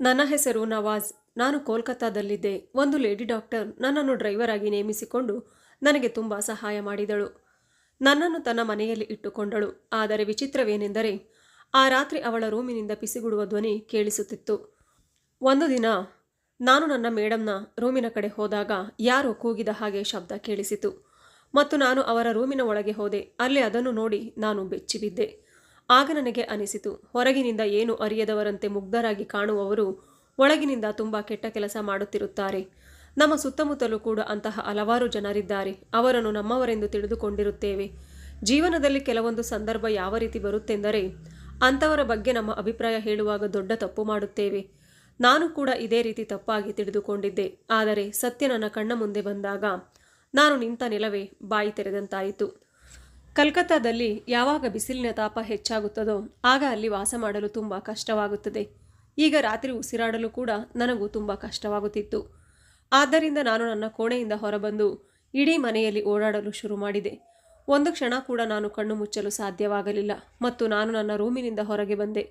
ನನ್ನ ಹೆಸರು ನವಾಜ್. ನಾನು ಕೋಲ್ಕತ್ತಾದಲ್ಲಿದ್ದೆ. ಒಂದು ಲೇಡಿ ಡಾಕ್ಟರ್ ನನ್ನನ್ನು ಡ್ರೈವರ್ ಆಗಿ ನೇಮಿಸಿಕೊಂಡು ನನಗೆ ತುಂಬ ಸಹಾಯ ಮಾಡಿದಳು. ನನ್ನನ್ನು ತನ್ನ ಮನೆಯಲ್ಲಿ ಇಟ್ಟುಕೊಂಡಳು. ಆದರೆ ವಿಚಿತ್ರವೇನೆಂದರೆ, ಆ ರಾತ್ರಿ ಅವಳ ರೂಮಿನಿಂದ ಪಿಸಿಗುಡುವ ಧ್ವನಿ ಕೇಳಿಸುತ್ತಿತ್ತು. ಒಂದು ದಿನ ನಾನು ನನ್ನ ಮೇಡಮ್ನ ರೂಮಿನ ಕಡೆ ಹೋದಾಗ ಯಾರೋ ಕೂಗಿದ ಹಾಗೆ ಶಬ್ದ ಕೇಳಿಸಿತು. ಮತ್ತು ನಾನು ಅವರ ರೂಮಿನ ಒಳಗೆ ಹೋದೆ. ಅಲ್ಲಿ ಅದನ್ನು ನೋಡಿ ನಾನು ಬೆಚ್ಚಿಬಿದ್ದೆ. ಆಗ ನನಗೆ ಅನಿಸಿತು, ಹೊರಗಿನಿಂದ ಏನು ಅರಿಯದವರಂತೆ ಮುಗ್ಧರಾಗಿ ಕಾಣುವವರು ಒಳಗಿನಿಂದ ತುಂಬ ಕೆಟ್ಟ ಕೆಲಸ ಮಾಡುತ್ತಿರುತ್ತಾರೆ. ನಮ್ಮ ಸುತ್ತಮುತ್ತಲೂ ಕೂಡ ಅಂತಹ ಹಲವಾರು ಜನರಿದ್ದಾರೆ, ಅವರನ್ನು ನಮ್ಮವರೆಂದು ತಿಳಿದುಕೊಂಡಿರುತ್ತೇವೆ. ಜೀವನದಲ್ಲಿ ಕೆಲವೊಂದು ಸಂದರ್ಭ ಯಾವ ರೀತಿ ಬರುತ್ತೆಂದರೆ, ಅಂಥವರ ಬಗ್ಗೆ ನಮ್ಮ ಅಭಿಪ್ರಾಯ ಹೇಳುವಾಗ ದೊಡ್ಡ ತಪ್ಪು ಮಾಡುತ್ತೇವೆ. ನಾನು ಕೂಡ ಇದೇ ರೀತಿ ತಪ್ಪಾಗಿ ತಿಳಿದುಕೊಂಡಿದ್ದೆ, ಆದರೆ ಸತ್ಯ ನನ್ನ ಕಣ್ಣ ಮುಂದೆ ಬಂದಾಗ, ನಾನು ನಿಂತ ನೆಲವೇ ಬಾಯಿ ತೆರೆದಂತಾಯಿತು. ಕಲ್ಕತ್ತಾದಲ್ಲಿ ಯಾವಾಗ ಬಿಸಿಲಿನ ತಾಪ ಹೆಚ್ಚಾಗುತ್ತದೋ ಆಗ ಅಲ್ಲಿ ವಾಸ ಮಾಡಲು ತುಂಬ ಕಷ್ಟವಾಗುತ್ತದೆ. ಈಗ ರಾತ್ರಿ ಉಸಿರಾಡಲು ಕೂಡ ನನಗೂ ತುಂಬ ಕಷ್ಟವಾಗುತ್ತಿತ್ತು. ಆದ್ದರಿಂದ ನಾನು ನನ್ನ ಕೋಣೆಯಿಂದ ಹೊರಬಂದು ಇಡೀ ಮನೆಯಲ್ಲಿ ಓಡಾಡಲು ಶುರು ಮಾಡಿದೆ. ಒಂದು ಕ್ಷಣ ಕೂಡ ನಾನು ಕಣ್ಣು ಮುಚ್ಚಲು ಸಾಧ್ಯವಾಗಲಿಲ್ಲ ಮತ್ತು ನಾನು ನನ್ನ ರೂಮಿನಿಂದ ಹೊರಗೆ ಬಂದೆ.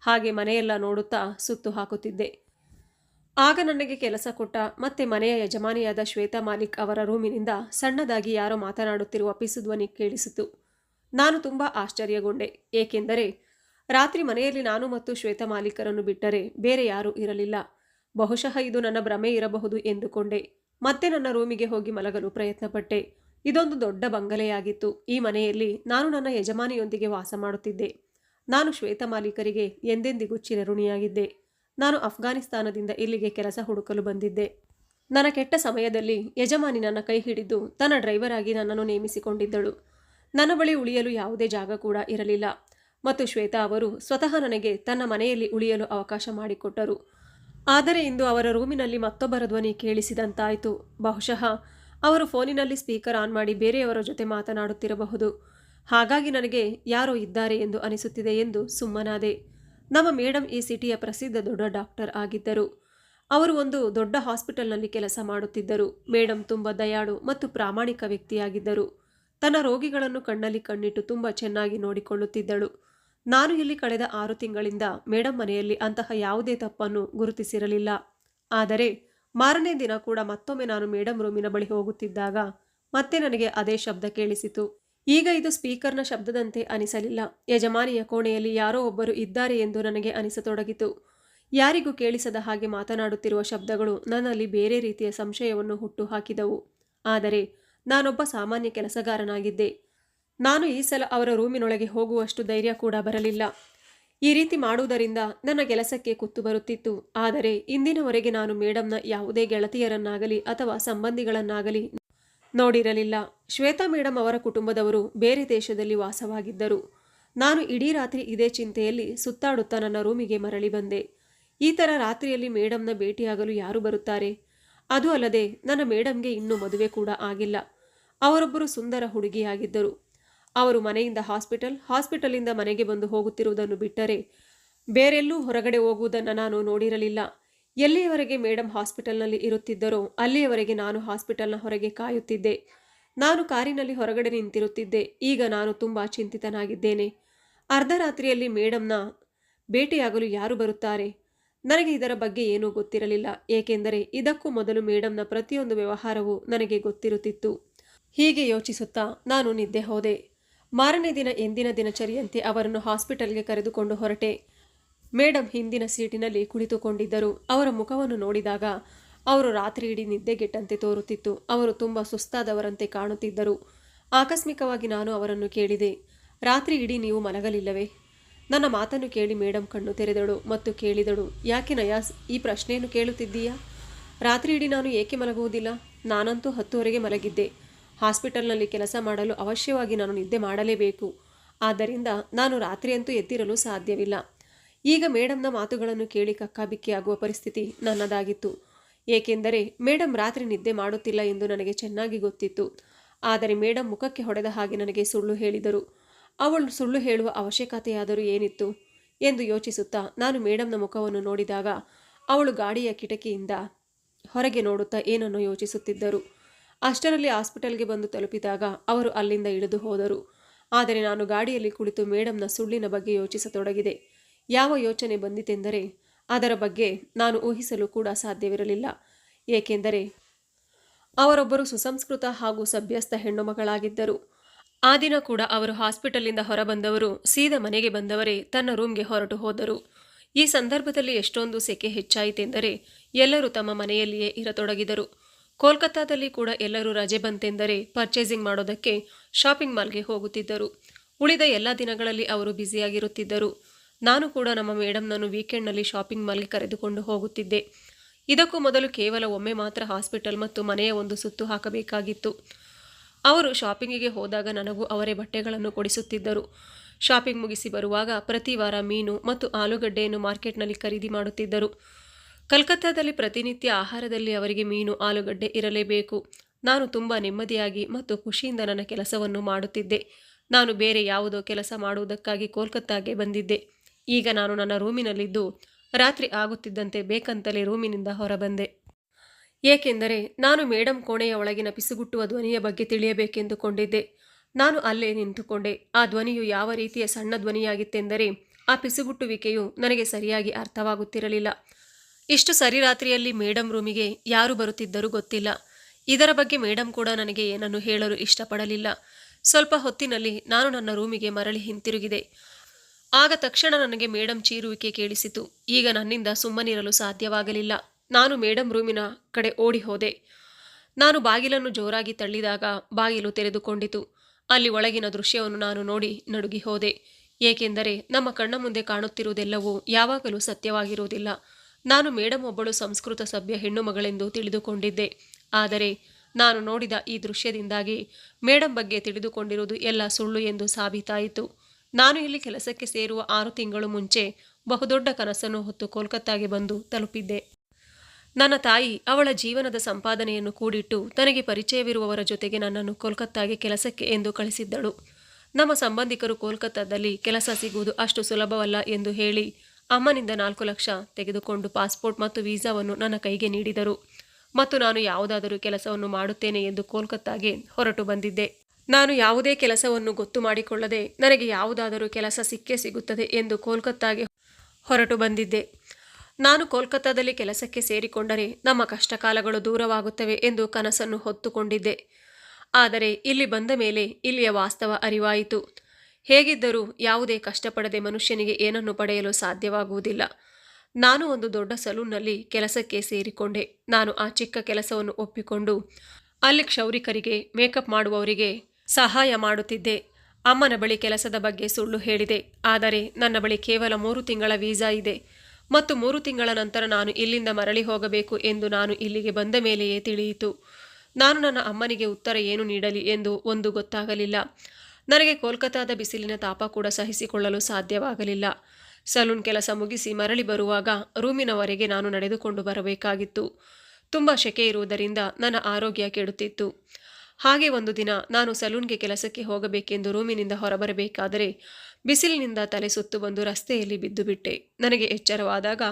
ಹಾಗೆ ಮನೆಯೆಲ್ಲ ನೋಡುತ್ತಾ ಸುತ್ತು ಹಾಕುತ್ತಿದ್ದೆ. ಆಗ ನನಗೆ ಕೆಲಸ ಕೊಟ್ಟ ಮತ್ತೆ ಮನೆಯ ಯಜಮಾನಿಯಾದ ಶ್ವೇತಾ ಮಾಲಿಕ್ ಅವರ ರೂಮಿನಿಂದ ಸಣ್ಣದಾಗಿ ಯಾರೋ ಮಾತನಾಡುತ್ತಿರುವ ಪಿಸು ಧ್ವನಿ ಕೇಳಿಸಿತು. ನಾನು ತುಂಬ ಆಶ್ಚರ್ಯಗೊಂಡೆ. ಏಕೆಂದರೆ ರಾತ್ರಿ ಮನೆಯಲ್ಲಿ ನಾನು ಮತ್ತು ಶ್ವೇತಾ ಮಾಲೀಕರನ್ನು ಬಿಟ್ಟರೆ ಬೇರೆ ಯಾರೂ ಇರಲಿಲ್ಲ. ಬಹುಶಃ ಇದು ನನ್ನ ಭ್ರಮೆ ಇರಬಹುದು ಎಂದುಕೊಂಡೆ. ಮತ್ತೆ ನನ್ನ ರೂಮಿಗೆ ಹೋಗಿ ಮಲಗಲು ಪ್ರಯತ್ನಪಟ್ಟೆ. ಇದೊಂದು ದೊಡ್ಡ ಬಂಗಲೆಯಾಗಿತ್ತು. ಈ ಮನೆಯಲ್ಲಿ ನಾನು ನನ್ನ ಯಜಮಾನಿಯೊಂದಿಗೆ ವಾಸ ಮಾಡುತ್ತಿದ್ದೆ. ನಾನು ಶ್ವೇತ ಮಾಲೀಕರಿಗೆ ಎಂದೆಂದಿಗೂ ಚಿರಋಣಿಯಾಗಿದ್ದೆ. ನಾನು ಅಫ್ಘಾನಿಸ್ತಾನದಿಂದ ಇಲ್ಲಿಗೆ ಕೆಲಸ ಹುಡುಕಲು ಬಂದಿದ್ದೆ. ನನ್ನ ಕೆಟ್ಟ ಸಮಯದಲ್ಲಿ ಯಜಮಾನಿ ನನ್ನ ಕೈ ಹಿಡಿದು ತನ್ನ ಡ್ರೈವರ್ ಆಗಿ ನನ್ನನ್ನು ನೇಮಿಸಿಕೊಂಡಿದ್ದಳು. ನನ್ನ ಬಳಿ ಉಳಿಯಲು ಯಾವುದೇ ಜಾಗ ಕೂಡ ಇರಲಿಲ್ಲ. ಮತ್ತು ಶ್ವೇತಾ ಅವರು ಸ್ವತಃ ನನಗೆ ತನ್ನ ಮನೆಯಲ್ಲಿ ಉಳಿಯಲು ಅವಕಾಶ ಮಾಡಿಕೊಟ್ಟರು. ಆದರೆ ಇಂದು ಅವರ ರೂಮಿನಲ್ಲಿ ಮತ್ತೊಬ್ಬರ ಧ್ವನಿ ಕೇಳಿಸಿದಂತಾಯಿತು. ಬಹುಶಃ ಅವರು ಫೋನಿನಲ್ಲಿ ಸ್ಪೀಕರ್ ಆನ್ ಮಾಡಿ ಬೇರೆಯವರ ಜೊತೆ ಮಾತನಾಡುತ್ತಿರಬಹುದು. ಹಾಗಾಗಿ ನನಗೆ ಯಾರೋ ಇದ್ದಾರೆ ಎಂದು ಅನಿಸುತ್ತಿದೆ ಎಂದು ಸುಮ್ಮನಾದೆ. ನಮ್ಮ ಮೇಡಮ್ ಈ ಸಿಟಿಯ ಪ್ರಸಿದ್ಧ ದೊಡ್ಡ ಡಾಕ್ಟರ್ ಆಗಿದ್ದರು. ಅವರು ಒಂದು ದೊಡ್ಡ ಹಾಸ್ಪಿಟಲ್ನಲ್ಲಿ ಕೆಲಸ ಮಾಡುತ್ತಿದ್ದರು. ಮೇಡಮ್ ತುಂಬ ದಯಾಳು ಮತ್ತು ಪ್ರಾಮಾಣಿಕ ವ್ಯಕ್ತಿಯಾಗಿದ್ದರು. ತನ್ನ ರೋಗಿಗಳನ್ನು ಕಣ್ಣಲ್ಲಿ ಕಣ್ಣಿಟ್ಟು ತುಂಬ ಚೆನ್ನಾಗಿ ನೋಡಿಕೊಳ್ಳುತ್ತಿದ್ದಳು. ನಾನು ಇಲ್ಲಿ ಕಳೆದ ಆರು ತಿಂಗಳಿಂದ ಮೇಡಮ್ ಮನೆಯಲ್ಲಿ ಅಂತಹ ಯಾವುದೇ ತಪ್ಪನ್ನು ಗುರುತಿಸಿರಲಿಲ್ಲ. ಆದರೆ ಮಾರನೇ ದಿನ ಕೂಡ ಮತ್ತೊಮ್ಮೆ ನಾನು ಮೇಡಮ್ ರೂಮಿನ ಬಳಿ ಹೋಗುತ್ತಿದ್ದಾಗ ಮತ್ತೆ ನನಗೆ ಅದೇ ಶಬ್ದ ಕೇಳಿಸಿತು. ಈಗ ಇದು ಸ್ಪೀಕರ್ನ ಶಬ್ದದಂತೆ ಅನಿಸಲಿಲ್ಲ. ಯಜಮಾನಿಯ ಕೋಣೆಯಲ್ಲಿ ಯಾರೋ ಒಬ್ಬರು ಇದ್ದಾರೆ ಎಂದು ನನಗೆ ಅನಿಸತೊಡಗಿತು. ಯಾರಿಗೂ ಕೇಳಿಸದ ಹಾಗೆ ಮಾತನಾಡುತ್ತಿರುವ ಶಬ್ದಗಳು ನನ್ನಲ್ಲಿ ಬೇರೆ ರೀತಿಯ ಸಂಶಯವನ್ನು ಹುಟ್ಟುಹಾಕಿದವು. ಆದರೆ ನಾನೊಬ್ಬ ಸಾಮಾನ್ಯ ಕೆಲಸಗಾರನಾಗಿದ್ದೆ. ನಾನು ಈ ಸಲ ಅವರ ರೂಮಿನೊಳಗೆ ಹೋಗುವಷ್ಟು ಧೈರ್ಯ ಕೂಡ ಬರಲಿಲ್ಲ. ಈ ರೀತಿ ಮಾಡುವುದರಿಂದ ನನ್ನ ಕೆಲಸಕ್ಕೆ ಕುತ್ತು ಬರುತ್ತಿತ್ತು. ಆದರೆ ಇಂದಿನವರೆಗೆ ನಾನು ಮೇಡಮ್ನ ಯಾವುದೇ ಗೆಳತಿಯರನ್ನಾಗಲಿ ಅಥವಾ ಸಂಬಂಧಿಗಳನ್ನಾಗಲಿ ನೋಡಿರಲಿಲ್ಲ. ಶ್ವೇತಾ ಮೇಡಮ್ ಅವರ ಕುಟುಂಬದವರು ಬೇರೆ ದೇಶದಲ್ಲಿ ವಾಸವಾಗಿದ್ದರು. ನಾನು ಇಡೀ ರಾತ್ರಿ ಇದೇ ಚಿಂತೆಯಲ್ಲಿ ಸುತ್ತಾಡುತ್ತಾ ನನ್ನ ರೂಮಿಗೆ ಮರಳಿ ಬಂದೆ. ಈ ಥರ ರಾತ್ರಿಯಲ್ಲಿ ಮೇಡಮ್ನ ಭೇಟಿಯಾಗಲು ಯಾರು ಬರುತ್ತಾರೆ? ಅದು ಅಲ್ಲದೆ ನನ್ನ ಮೇಡಮ್ಗೆ ಇನ್ನೂ ಮದುವೆ ಕೂಡ ಆಗಿಲ್ಲ. ಅವರೊಬ್ಬರು ಸುಂದರ ಹುಡುಗಿಯಾಗಿದ್ದರು. ಅವರು ಮನೆಯಿಂದ ಹಾಸ್ಪಿಟಲ್, ಹಾಸ್ಪಿಟಲಿಂದ ಮನೆಗೆ ಬಂದು ಹೋಗುತ್ತಿರುವುದನ್ನು ಬಿಟ್ಟರೆ ಬೇರೆಲ್ಲೂ ಹೊರಗಡೆ ಹೋಗುವುದನ್ನು ನಾನು ನೋಡಿರಲಿಲ್ಲ. ಎಲ್ಲಿಯವರೆಗೆ ಮೇಡಮ್ ಹಾಸ್ಪಿಟಲ್ನಲ್ಲಿ ಇರುತ್ತಿದ್ದರೋ ಅಲ್ಲಿಯವರೆಗೆ ನಾನು ಹಾಸ್ಪಿಟಲ್ನ ಹೊರಗೆ ಕಾಯುತ್ತಿದ್ದೆ. ನಾನು ಕಾರಿನಲ್ಲಿ ಹೊರಗಡೆ ನಿಂತಿರುತ್ತಿದ್ದೆ. ಈಗ ನಾನು ತುಂಬ ಚಿಂತಿತನಾಗಿದ್ದೇನೆ. ಅರ್ಧರಾತ್ರಿಯಲ್ಲಿ ಮೇಡಮ್ನ ಭೇಟಿಯಾಗಲು ಯಾರು ಬರುತ್ತಾರೆ? ನನಗೆ ಇದರ ಬಗ್ಗೆ ಏನೂ ಗೊತ್ತಿರಲಿಲ್ಲ. ಏಕೆಂದರೆ ಇದಕ್ಕೂ ಮೊದಲು ಮೇಡಮ್ನ ಪ್ರತಿಯೊಂದು ವ್ಯವಹಾರವೂ ನನಗೆ ಗೊತ್ತಿರುತ್ತಿತ್ತು. ಹೀಗೆ ಯೋಚಿಸುತ್ತಾ ನಾನು ನಿದ್ದೆ ಹೋದೆ. ಮಾರನೇ ದಿನ ಎಂದಿನ ದಿನಚರಿಯಂತೆ ಅವರನ್ನು ಹಾಸ್ಪಿಟಲ್ಗೆ ಕರೆದುಕೊಂಡು ಹೊರಟೆ. ಮೇಡಮ್ ಹಿಂದಿನ ಸೀಟಿನಲ್ಲಿ ಕುಳಿತುಕೊಂಡಿದ್ದರು. ಅವರ ಮುಖವನ್ನು ನೋಡಿದಾಗ ಅವರು ರಾತ್ರಿ ಇಡೀ ನಿದ್ದೆಗೆಟ್ಟಂತೆ ತೋರುತ್ತಿತ್ತು. ಅವರು ತುಂಬ ಸುಸ್ತಾದವರಂತೆ ಕಾಣುತ್ತಿದ್ದರು. ಆಕಸ್ಮಿಕವಾಗಿ ನಾನು ಅವರನ್ನು ಕೇಳಿದೆ. ರಾತ್ರಿ ಇಡೀ ನೀವು ಮಲಗಲಿಲ್ಲವೇ? ನನ್ನ ಮಾತನ್ನು ಕೇಳಿ ಮೇಡಮ್ ಕಣ್ಣು ತೆರೆದಳು ಮತ್ತು ಕೇಳಿದಳು, ಯಾಕೆ ನಯಾಸ್ ಈ ಪ್ರಶ್ನೆಯನ್ನು ಕೇಳುತ್ತಿದ್ದೀಯಾ? ರಾತ್ರಿ ಇಡೀ ನಾನು ಏಕೆ ಮಲಗುವುದಿಲ್ಲ? ನಾನಂತೂ ಹತ್ತುವರೆಗೆ ಮಲಗಿದ್ದೆ. ಹಾಸ್ಪಿಟಲ್ನಲ್ಲಿ ಕೆಲಸ ಮಾಡಲು ಅವಶ್ಯವಾಗಿ ನಾನು ನಿದ್ದೆ ಮಾಡಲೇಬೇಕು. ಆದ್ದರಿಂದ ನಾನು ರಾತ್ರಿಯಂತೂ ಎದ್ದಿರಲು ಸಾಧ್ಯವಿಲ್ಲ. ಈಗ ಮೇಡಮ್ನ ಮಾತುಗಳನ್ನು ಕೇಳಿ ಕಕ್ಕಾಬಿಕ್ಕಿ ಆಗುವ ಪರಿಸ್ಥಿತಿ ನನ್ನದಾಗಿತ್ತು. ಏಕೆಂದರೆ ಮೇಡಮ್ ರಾತ್ರಿ ನಿದ್ದೆ ಮಾಡುತ್ತಿಲ್ಲ ಎಂದು ನನಗೆ ಚೆನ್ನಾಗಿ ಗೊತ್ತಿತ್ತು. ಆದರೆ ಮೇಡಮ್ ಮುಖಕ್ಕೆ ಹೊಡೆದ ಹಾಗೆ ನನಗೆ ಸುಳ್ಳು ಹೇಳಿದರು. ಅವಳು ಸುಳ್ಳು ಹೇಳುವ ಅವಶ್ಯಕತೆಯಾದರೂ ಏನಿತ್ತು ಎಂದು ಯೋಚಿಸುತ್ತಾ ನಾನು ಮೇಡಮ್ನ ಮುಖವನ್ನು ನೋಡಿದಾಗ ಅವಳು ಗಾಡಿಯ ಕಿಟಕಿಯಿಂದ ಹೊರಗೆ ನೋಡುತ್ತಾ ಏನನ್ನು ಯೋಚಿಸುತ್ತಿದ್ದರು. ಅಷ್ಟರಲ್ಲಿ ಹಾಸ್ಪಿಟಲ್ಗೆ ಬಂದು ತಲುಪಿದಾಗ ಅವರು ಅಲ್ಲಿಂದ ಇಳಿದು ಹೋದರು. ಆದರೆ ನಾನು ಗಾಡಿಯಲ್ಲಿ ಕುಳಿತು ಮೇಡಮ್ನ ಸುಳ್ಳಿನ ಬಗ್ಗೆ ಯೋಚಿಸತೊಡಗಿದೆ. ಯಾವ ಯೋಚನೆ ಬಂದಿತೆಂದರೆ ಅದರ ಬಗ್ಗೆ ನಾನು ಊಹಿಸಲು ಕೂಡ ಸಾಧ್ಯವಿರಲಿಲ್ಲ. ಏಕೆಂದರೆ ಅವರೊಬ್ಬರು ಸುಸಂಸ್ಕೃತ ಹಾಗೂ ಸಭ್ಯಸ್ಥ ಹೆಣ್ಣು ಮಗಳಾಗಿದ್ದರು ಆ ದಿನ ಕೂಡ ಅವರು ಹಾಸ್ಪಿಟಲಿಂದ ಹೊರಬಂದವರು, ಸೀದಾ ಮನೆಗೆ ಬಂದವರೇ ತನ್ನ ರೂಮ್ಗೆ ಹೊರಟು ಹೋದರು. ಈ ಸಂದರ್ಭದಲ್ಲಿ ಎಷ್ಟೊಂದು ಸೆಕೆ ಹೆಚ್ಚಾಯಿತೆಂದರೆ ಎಲ್ಲರೂ ತಮ್ಮ ಮನೆಯಲ್ಲಿಯೇ ಇರತೊಡಗಿದರು. ಕೋಲ್ಕತ್ತಾದಲ್ಲಿ ಕೂಡ ಎಲ್ಲರೂ ರಜೆ ಬಂತೆಂದರೆ ಪರ್ಚೇಸಿಂಗ್ ಮಾಡೋದಕ್ಕೆ ಶಾಪಿಂಗ್ ಮಾಲ್ಗೆ ಹೋಗುತ್ತಿದ್ದರು. ಉಳಿದ ಎಲ್ಲ ದಿನಗಳಲ್ಲಿ ಅವರು ಬ್ಯುಸಿಯಾಗಿರುತ್ತಿದ್ದರು. ನಾನು ಕೂಡ ನಮ್ಮ ಮೇಡಮ್ನನ್ನು ವೀಕೆಂಡ್ನಲ್ಲಿ ಶಾಪಿಂಗ್ ಮಾಲ್ಗೆ ಕರೆದುಕೊಂಡು ಹೋಗುತ್ತಿದ್ದೆ. ಇದಕ್ಕೂ ಮೊದಲು ಕೇವಲ ಒಮ್ಮೆ ಮಾತ್ರ ಹಾಸ್ಪಿಟಲ್ ಮತ್ತು ಮನೆಯ ಒಂದು ಸುತ್ತು ಹಾಕಬೇಕಾಗಿತ್ತು. ಅವರು ಶಾಪಿಂಗಿಗೆ ಹೋದಾಗ ನನಗೂ ಅವರೇ ಬಟ್ಟೆಗಳನ್ನು ಕೊಡಿಸುತ್ತಿದ್ದರು. ಶಾಪಿಂಗ್ ಮುಗಿಸಿ ಬರುವಾಗ ಪ್ರತಿ ವಾರ ಮೀನು ಮತ್ತು ಆಲೂಗಡ್ಡೆಯನ್ನು ಮಾರ್ಕೆಟ್ನಲ್ಲಿ ಖರೀದಿ ಮಾಡುತ್ತಿದ್ದರು. ಕಲ್ಕತ್ತಾದಲ್ಲಿ ಪ್ರತಿನಿತ್ಯ ಆಹಾರದಲ್ಲಿ ಅವರಿಗೆ ಮೀನು, ಆಲೂಗಡ್ಡೆ ಇರಲೇಬೇಕು. ನಾನು ತುಂಬ ನೆಮ್ಮದಿಯಾಗಿ ಮತ್ತು ಖುಷಿಯಿಂದ ನನ್ನ ಕೆಲಸವನ್ನು ಮಾಡುತ್ತಿದ್ದೆ. ನಾನು ಬೇರೆ ಯಾವುದೋ ಕೆಲಸ ಮಾಡುವುದಕ್ಕಾಗಿ ಕೋಲ್ಕತ್ತಾಗೆ ಬಂದಿದ್ದೆ. ಈಗ ನಾನು ನನ್ನ ರೂಮಿನಲ್ಲಿದ್ದು ರಾತ್ರಿ ಆಗುತ್ತಿದ್ದಂತೆ ಬೇಕಂತಲೇ ರೂಮಿನಿಂದ ಹೊರಬಂದೆ. ಏಕೆಂದರೆ ನಾನು ಮೇಡಂ ಕೋಣೆಯ ಒಳಗಿನ ಪಿಸುಗುಟ್ಟುವ ಧ್ವನಿಯ ಬಗ್ಗೆ ತಿಳಿಯಬೇಕೆಂದುಕೊಂಡಿದ್ದೆ. ನಾನು ಅಲ್ಲೇ ನಿಂತುಕೊಂಡೆ. ಆ ಧ್ವನಿಯು ಯಾವ ರೀತಿಯ ಸಣ್ಣ ಧ್ವನಿಯಾಗಿತ್ತೆಂದರೆ ಆ ಪಿಸುಗುಟ್ಟುವಿಕೆಯು ನನಗೆ ಸರಿಯಾಗಿ ಅರ್ಥವಾಗುತ್ತಿರಲಿಲ್ಲ. ಇಷ್ಟು ಸರಿ ರಾತ್ರಿಯಲ್ಲಿ ಮೇಡಮ್ ರೂಮಿಗೆ ಯಾರು ಬರುತ್ತಿದ್ದರೂ ಗೊತ್ತಿಲ್ಲ. ಇದರ ಬಗ್ಗೆ ಮೇಡಂ ಕೂಡ ನನಗೆ ಏನನ್ನು ಹೇಳಲು ಇಷ್ಟಪಡಲಿಲ್ಲ. ಸ್ವಲ್ಪ ಹೊತ್ತಿನಲ್ಲಿ ನಾನು ನನ್ನ ರೂಮಿಗೆ ಮರಳಿ ಹಿಂತಿರುಗಿದೆ. ಆಗ ತಕ್ಷಣ ನನಗೆ ಮೇಡಮ್ ಚೀರುವಿಕೆ ಕೇಳಿಸಿತು. ಈಗ ನನ್ನಿಂದ ಸುಮ್ಮನಿರಲು ಸಾಧ್ಯವಾಗಲಿಲ್ಲ. ನಾನು ಮೇಡಮ್ ರೂಮಿನ ಕಡೆ ಓಡಿ ಹೋದೆ. ನಾನು ಬಾಗಿಲನ್ನು ಜೋರಾಗಿ ತಳ್ಳಿದಾಗ ಬಾಗಿಲು ತೆರೆದುಕೊಂಡಿತು. ಅಲ್ಲಿ ಒಳಗಿನ ದೃಶ್ಯವನ್ನು ನಾನು ನೋಡಿ ನಡುಗಿ ಹೋದೆ. ಏಕೆಂದರೆ ನಮ್ಮ ಕಣ್ಣ ಮುಂದೆ ಕಾಣುತ್ತಿರುವುದೆಲ್ಲವೂ ಯಾವಾಗಲೂ ಸತ್ಯವಾಗಿರುವುದಿಲ್ಲ. ನಾನು ಮೇಡಮ್ ಒಬ್ಬಳು ಸಂಸ್ಕೃತ ಸಭ್ಯ ಹೆಣ್ಣು ಮಗಳೆಂದು ತಿಳಿದುಕೊಂಡಿದ್ದೆ. ಆದರೆ ನಾನು ನೋಡಿದ ಈ ದೃಶ್ಯದಿಂದಾಗಿ ಮೇಡಮ್ ಬಗ್ಗೆ ತಿಳಿದುಕೊಂಡಿರುವುದು ಎಲ್ಲ ಸುಳ್ಳು ಎಂದು ಸಾಬೀತಾಯಿತು. ನಾನು ಇಲ್ಲಿ ಕೆಲಸಕ್ಕೆ ಸೇರುವ ಆರು ತಿಂಗಳು ಮುಂಚೆ ಬಹುದೊಡ್ಡ ಕನಸನ್ನು ಹೊತ್ತು ಕೋಲ್ಕತ್ತಾಗೆ ಬಂದು ತಲುಪಿದ್ದೆ. ನನ್ನ ತಾಯಿ ಅವಳ ಜೀವನದ ಸಂಪಾದನೆಯನ್ನು ಕೂಡಿಟ್ಟು ತನಗೆ ಪರಿಚಯವಿರುವವರ ಜೊತೆಗೆ ನನ್ನನ್ನು ಕೋಲ್ಕತ್ತಾಗೆ ಕೆಲಸಕ್ಕೆ ಎಂದು ಕಳಿಸಿದ್ದಳು. ನಮ್ಮ ಸಂಬಂಧಿಕರು ಕೋಲ್ಕತ್ತಾದಲ್ಲಿ ಕೆಲಸ ಸಿಗುವುದು ಅಷ್ಟು ಸುಲಭವಲ್ಲ ಎಂದು ಹೇಳಿ ಅಮ್ಮನಿಂದ ನಾಲ್ಕು ಲಕ್ಷ ತೆಗೆದುಕೊಂಡು ಪಾಸ್ಪೋರ್ಟ್ ಮತ್ತು ವೀಸಾವನ್ನು ನನ್ನ ಕೈಗೆ ನೀಡಿದರು. ಮತ್ತು ನಾನು ಯಾವುದಾದರೂ ಕೆಲಸವನ್ನು ಮಾಡುತ್ತೇನೆ ಎಂದು ಕೋಲ್ಕತ್ತಾಗೆ ಹೊರಟು ಬಂದಿದ್ದೆ. ನಾನು ಯಾವುದೇ ಕೆಲಸವನ್ನು ಗೊತ್ತು ಮಾಡಿಕೊಳ್ಳದೆ ನನಗೆ ಯಾವುದಾದರೂ ಕೆಲಸ ಸಿಕ್ಕೇ ಸಿಗುತ್ತದೆ ಎಂದು ಕೋಲ್ಕತ್ತಾಗೆ ಹೊರಟು ಬಂದಿದ್ದೆ. ನಾನು ಕೋಲ್ಕತ್ತಾದಲ್ಲಿ ಕೆಲಸಕ್ಕೆ ಸೇರಿಕೊಂಡರೆ ನಮ್ಮ ಕಷ್ಟಕಾಲಗಳು ದೂರವಾಗುತ್ತವೆ ಎಂದು ಕನಸನ್ನು ಹೊತ್ತುಕೊಂಡಿದ್ದೆ. ಆದರೆ ಇಲ್ಲಿ ಬಂದ ಮೇಲೆ ಇಲ್ಲಿಯ ವಾಸ್ತವ ಅರಿವಾಯಿತು. ಹೇಗಿದ್ದರೂ ಯಾವುದೇ ಕಷ್ಟಪಡದೆ ಮನುಷ್ಯನಿಗೆ ಏನನ್ನು ಪಡೆಯಲು ಸಾಧ್ಯವಾಗುವುದಿಲ್ಲ. ನಾನು ಒಂದು ದೊಡ್ಡ ಸಲೂನ್ನಲ್ಲಿ ಕೆಲಸಕ್ಕೆ ಸೇರಿಕೊಂಡೆ. ನಾನು ಆ ಚಿಕ್ಕ ಕೆಲಸವನ್ನು ಒಪ್ಪಿಕೊಂಡು ಅಲ್ಲಿ ಕ್ಷೌರಿಕರಿಗೆ, ಮೇಕಪ್ ಮಾಡುವವರಿಗೆ ಸಹಾಯ ಮಾಡುತ್ತಿದ್ದೆ. ಅಮ್ಮನ ಬಳಿ ಕೆಲಸದ ಬಗ್ಗೆ ಸುಳ್ಳು ಹೇಳಿದೆ. ಆದರೆ ನನ್ನ ಬಳಿ ಕೇವಲ ಮೂರು ತಿಂಗಳ ವೀಸಾ ಇದೆ. ಮತ್ತು ಮೂರು ತಿಂಗಳ ನಂತರ ನಾನು ಇಲ್ಲಿಂದ ಮರಳಿ ಹೋಗಬೇಕು ಎಂದು ನಾನು ಇಲ್ಲಿಗೆ ಬಂದ ಮೇಲೆಯೇ ತಿಳಿಯಿತು. ನಾನು ನನ್ನ ಅಮ್ಮನಿಗೆ ಉತ್ತರ ಏನು ನೀಡಲಿ ಎಂದು ಒಂದು ಗೊತ್ತಾಗಲಿಲ್ಲ. ನನಗೆ ಕೋಲ್ಕತ್ತಾದ ಬಿಸಿಲಿನ ತಾಪ ಕೂಡ ಸಹಿಸಿಕೊಳ್ಳಲು ಸಾಧ್ಯವಾಗಲಿಲ್ಲ. ಸಲೂನ್ ಕೆಲಸ ಮುಗಿಸಿ ಮರಳಿ ಬರುವಾಗ ರೂಮಿನವರೆಗೆ ನಾನು ನಡೆದುಕೊಂಡು ಬರಬೇಕಾಗಿತ್ತು. ತುಂಬ ಶೆಕೆ ಇರುವುದರಿಂದ ನನ್ನ ಆರೋಗ್ಯ ಕೆಡುತ್ತಿತ್ತು. ಹಾಗೆ ಒಂದು ದಿನ ನಾನು ಸಲೂನ್ಗೆ ಕೆಲಸಕ್ಕೆ ಹೋಗಬೇಕೆಂದು ರೂಮಿನಿಂದ ಹೊರಬರಬೇಕಾದರೆ ಬಿಸಿಲಿನಿಂದ ತಲೆ ಸುತ್ತು ಬಂದು ರಸ್ತೆಯಲ್ಲಿ ಬಿದ್ದು ಬಿಟ್ಟೆ. ನನಗೆ ಎಚ್ಚರವಾದಾಗ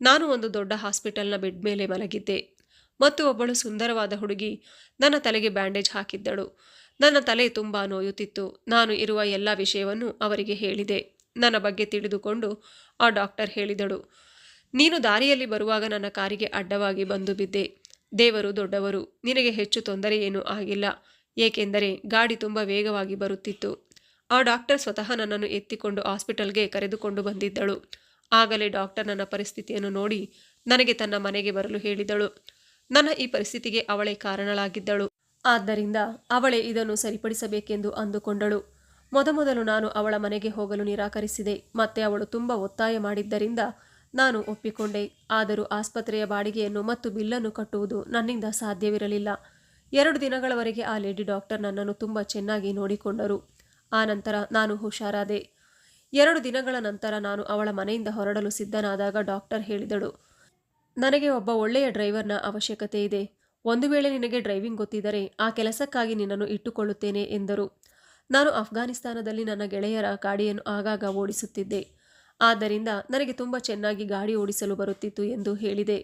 ನಾನು ಒಂದು ದೊಡ್ಡ ಹಾಸ್ಪಿಟಲ್ನ ಬೆಡ್ ಮೇಲೆ ಮಲಗಿದ್ದೆ. ಮತ್ತು ಒಬ್ಬಳು ಸುಂದರವಾದ ಹುಡುಗಿ ನನ್ನ ತಲೆಗೆ ಬ್ಯಾಂಡೇಜ್ ಹಾಕಿದ್ದಳು. ನನ್ನ ತಲೆ ತುಂಬ ನೋಯುತ್ತಿತ್ತು. ನಾನು ಇರುವ ಎಲ್ಲ ವಿಷಯವನ್ನು ಅವರಿಗೆ ಹೇಳಿದೆ. ನನ್ನ ಬಗ್ಗೆ ತಿಳಿದುಕೊಂಡು ಆ ಡಾಕ್ಟರ್ ಹೇಳಿದಳು, ನೀನು ದಾರಿಯಲ್ಲಿ ಬರುವಾಗ ನನ್ನ ಕಾರಿಗೆ ಅಡ್ಡವಾಗಿ ಬಂದು ಬಿದ್ದೆ. ದೇವರು ದೊಡ್ಡವರು, ನಿನಗೆ ಹೆಚ್ಚು ತೊಂದರೆ ಏನೂ ಆಗಿಲ್ಲ. ಏಕೆಂದರೆ ಗಾಡಿ ತುಂಬ ವೇಗವಾಗಿ ಬರುತ್ತಿತ್ತು. ಆ ಡಾಕ್ಟರ್ ಸ್ವತಃ ನನ್ನನ್ನು ಎತ್ತಿಕೊಂಡು ಹಾಸ್ಪಿಟಲ್ಗೆ ಕರೆದುಕೊಂಡು ಬಂದಿದ್ದಳು. ಆಗಲೇ ಡಾಕ್ಟರ್ ನನ್ನ ಪರಿಸ್ಥಿತಿಯನ್ನು ನೋಡಿ ನನಗೆ ತನ್ನ ಮನೆಗೆ ಬರಲು ಹೇಳಿದಳು. ನನ್ನ ಈ ಪರಿಸ್ಥಿತಿಗೆ ಅವಳೇ ಕಾರಣಳಾಗಿದ್ದಳು. ಆದ್ದರಿಂದ ಅವಳೇ ಇದನ್ನು ಸರಿಪಡಿಸಬೇಕೆಂದು ಅಂದುಕೊಂಡಳು. ಮೊದಮೊದಲು ನಾನು ಅವಳ ಮನೆಗೆ ಹೋಗಲು ನಿರಾಕರಿಸಿದೆ. ಮತ್ತೆ ಅವಳು ತುಂಬ ಒತ್ತಾಯ ಮಾಡಿದ್ದರಿಂದ ನಾನು ಒಪ್ಪಿಕೊಂಡೆ. ಆದರೂ ಆಸ್ಪತ್ರೆಯ ಬಾಡಿಗೆಯನ್ನು ಮತ್ತು ಬಿಲ್ಲನ್ನು ಕಟ್ಟುವುದು ನನ್ನಿಂದ ಸಾಧ್ಯವಿರಲಿಲ್ಲ. ಎರಡು ದಿನಗಳವರೆಗೆ ಆ ಲೇಡಿ ಡಾಕ್ಟರ್ ನನ್ನನ್ನು ತುಂಬ ಚೆನ್ನಾಗಿ ನೋಡಿಕೊಂಡರು. ಆ ನಂತರ ನಾನು ಹುಷಾರಾದೆ. ಎರಡು ದಿನಗಳ ನಂತರ ನಾನು ಅವಳ ಮನೆಯಿಂದ ಹೊರಡಲು ಸಿದ್ಧನಾದಾಗ ಡಾಕ್ಟರ್ ಹೇಳಿದಳು, ನನಗೆ ಒಬ್ಬ ಒಳ್ಳೆಯ ಡ್ರೈವರ್ನ ಅವಶ್ಯಕತೆ ಇದೆ. ಒಂದು ವೇಳೆ ನಿನಗೆ ಡ್ರೈವಿಂಗ್ ಗೊತ್ತಿದ್ದರೆ ಆ ಕೆಲಸಕ್ಕಾಗಿ ನಿನ್ನನ್ನು ಇಟ್ಟುಕೊಳ್ಳುತ್ತೇನೆ ಎಂದರು. ನಾನು ಅಫ್ಘಾನಿಸ್ತಾನದಲ್ಲಿ ನನ್ನ ಗೆಳೆಯರ ಗಾಡಿಯನ್ನು ಆಗಾಗ ಓಡಿಸುತ್ತಿದ್ದೆ. ಆದ್ದರಿಂದ ನನಗೆ ತುಂಬ ಚೆನ್ನಾಗಿ ಗಾಡಿ ಓಡಿಸಲು ಬರುತ್ತಿತ್ತು ಎಂದು ಹೇಳಿದೆ.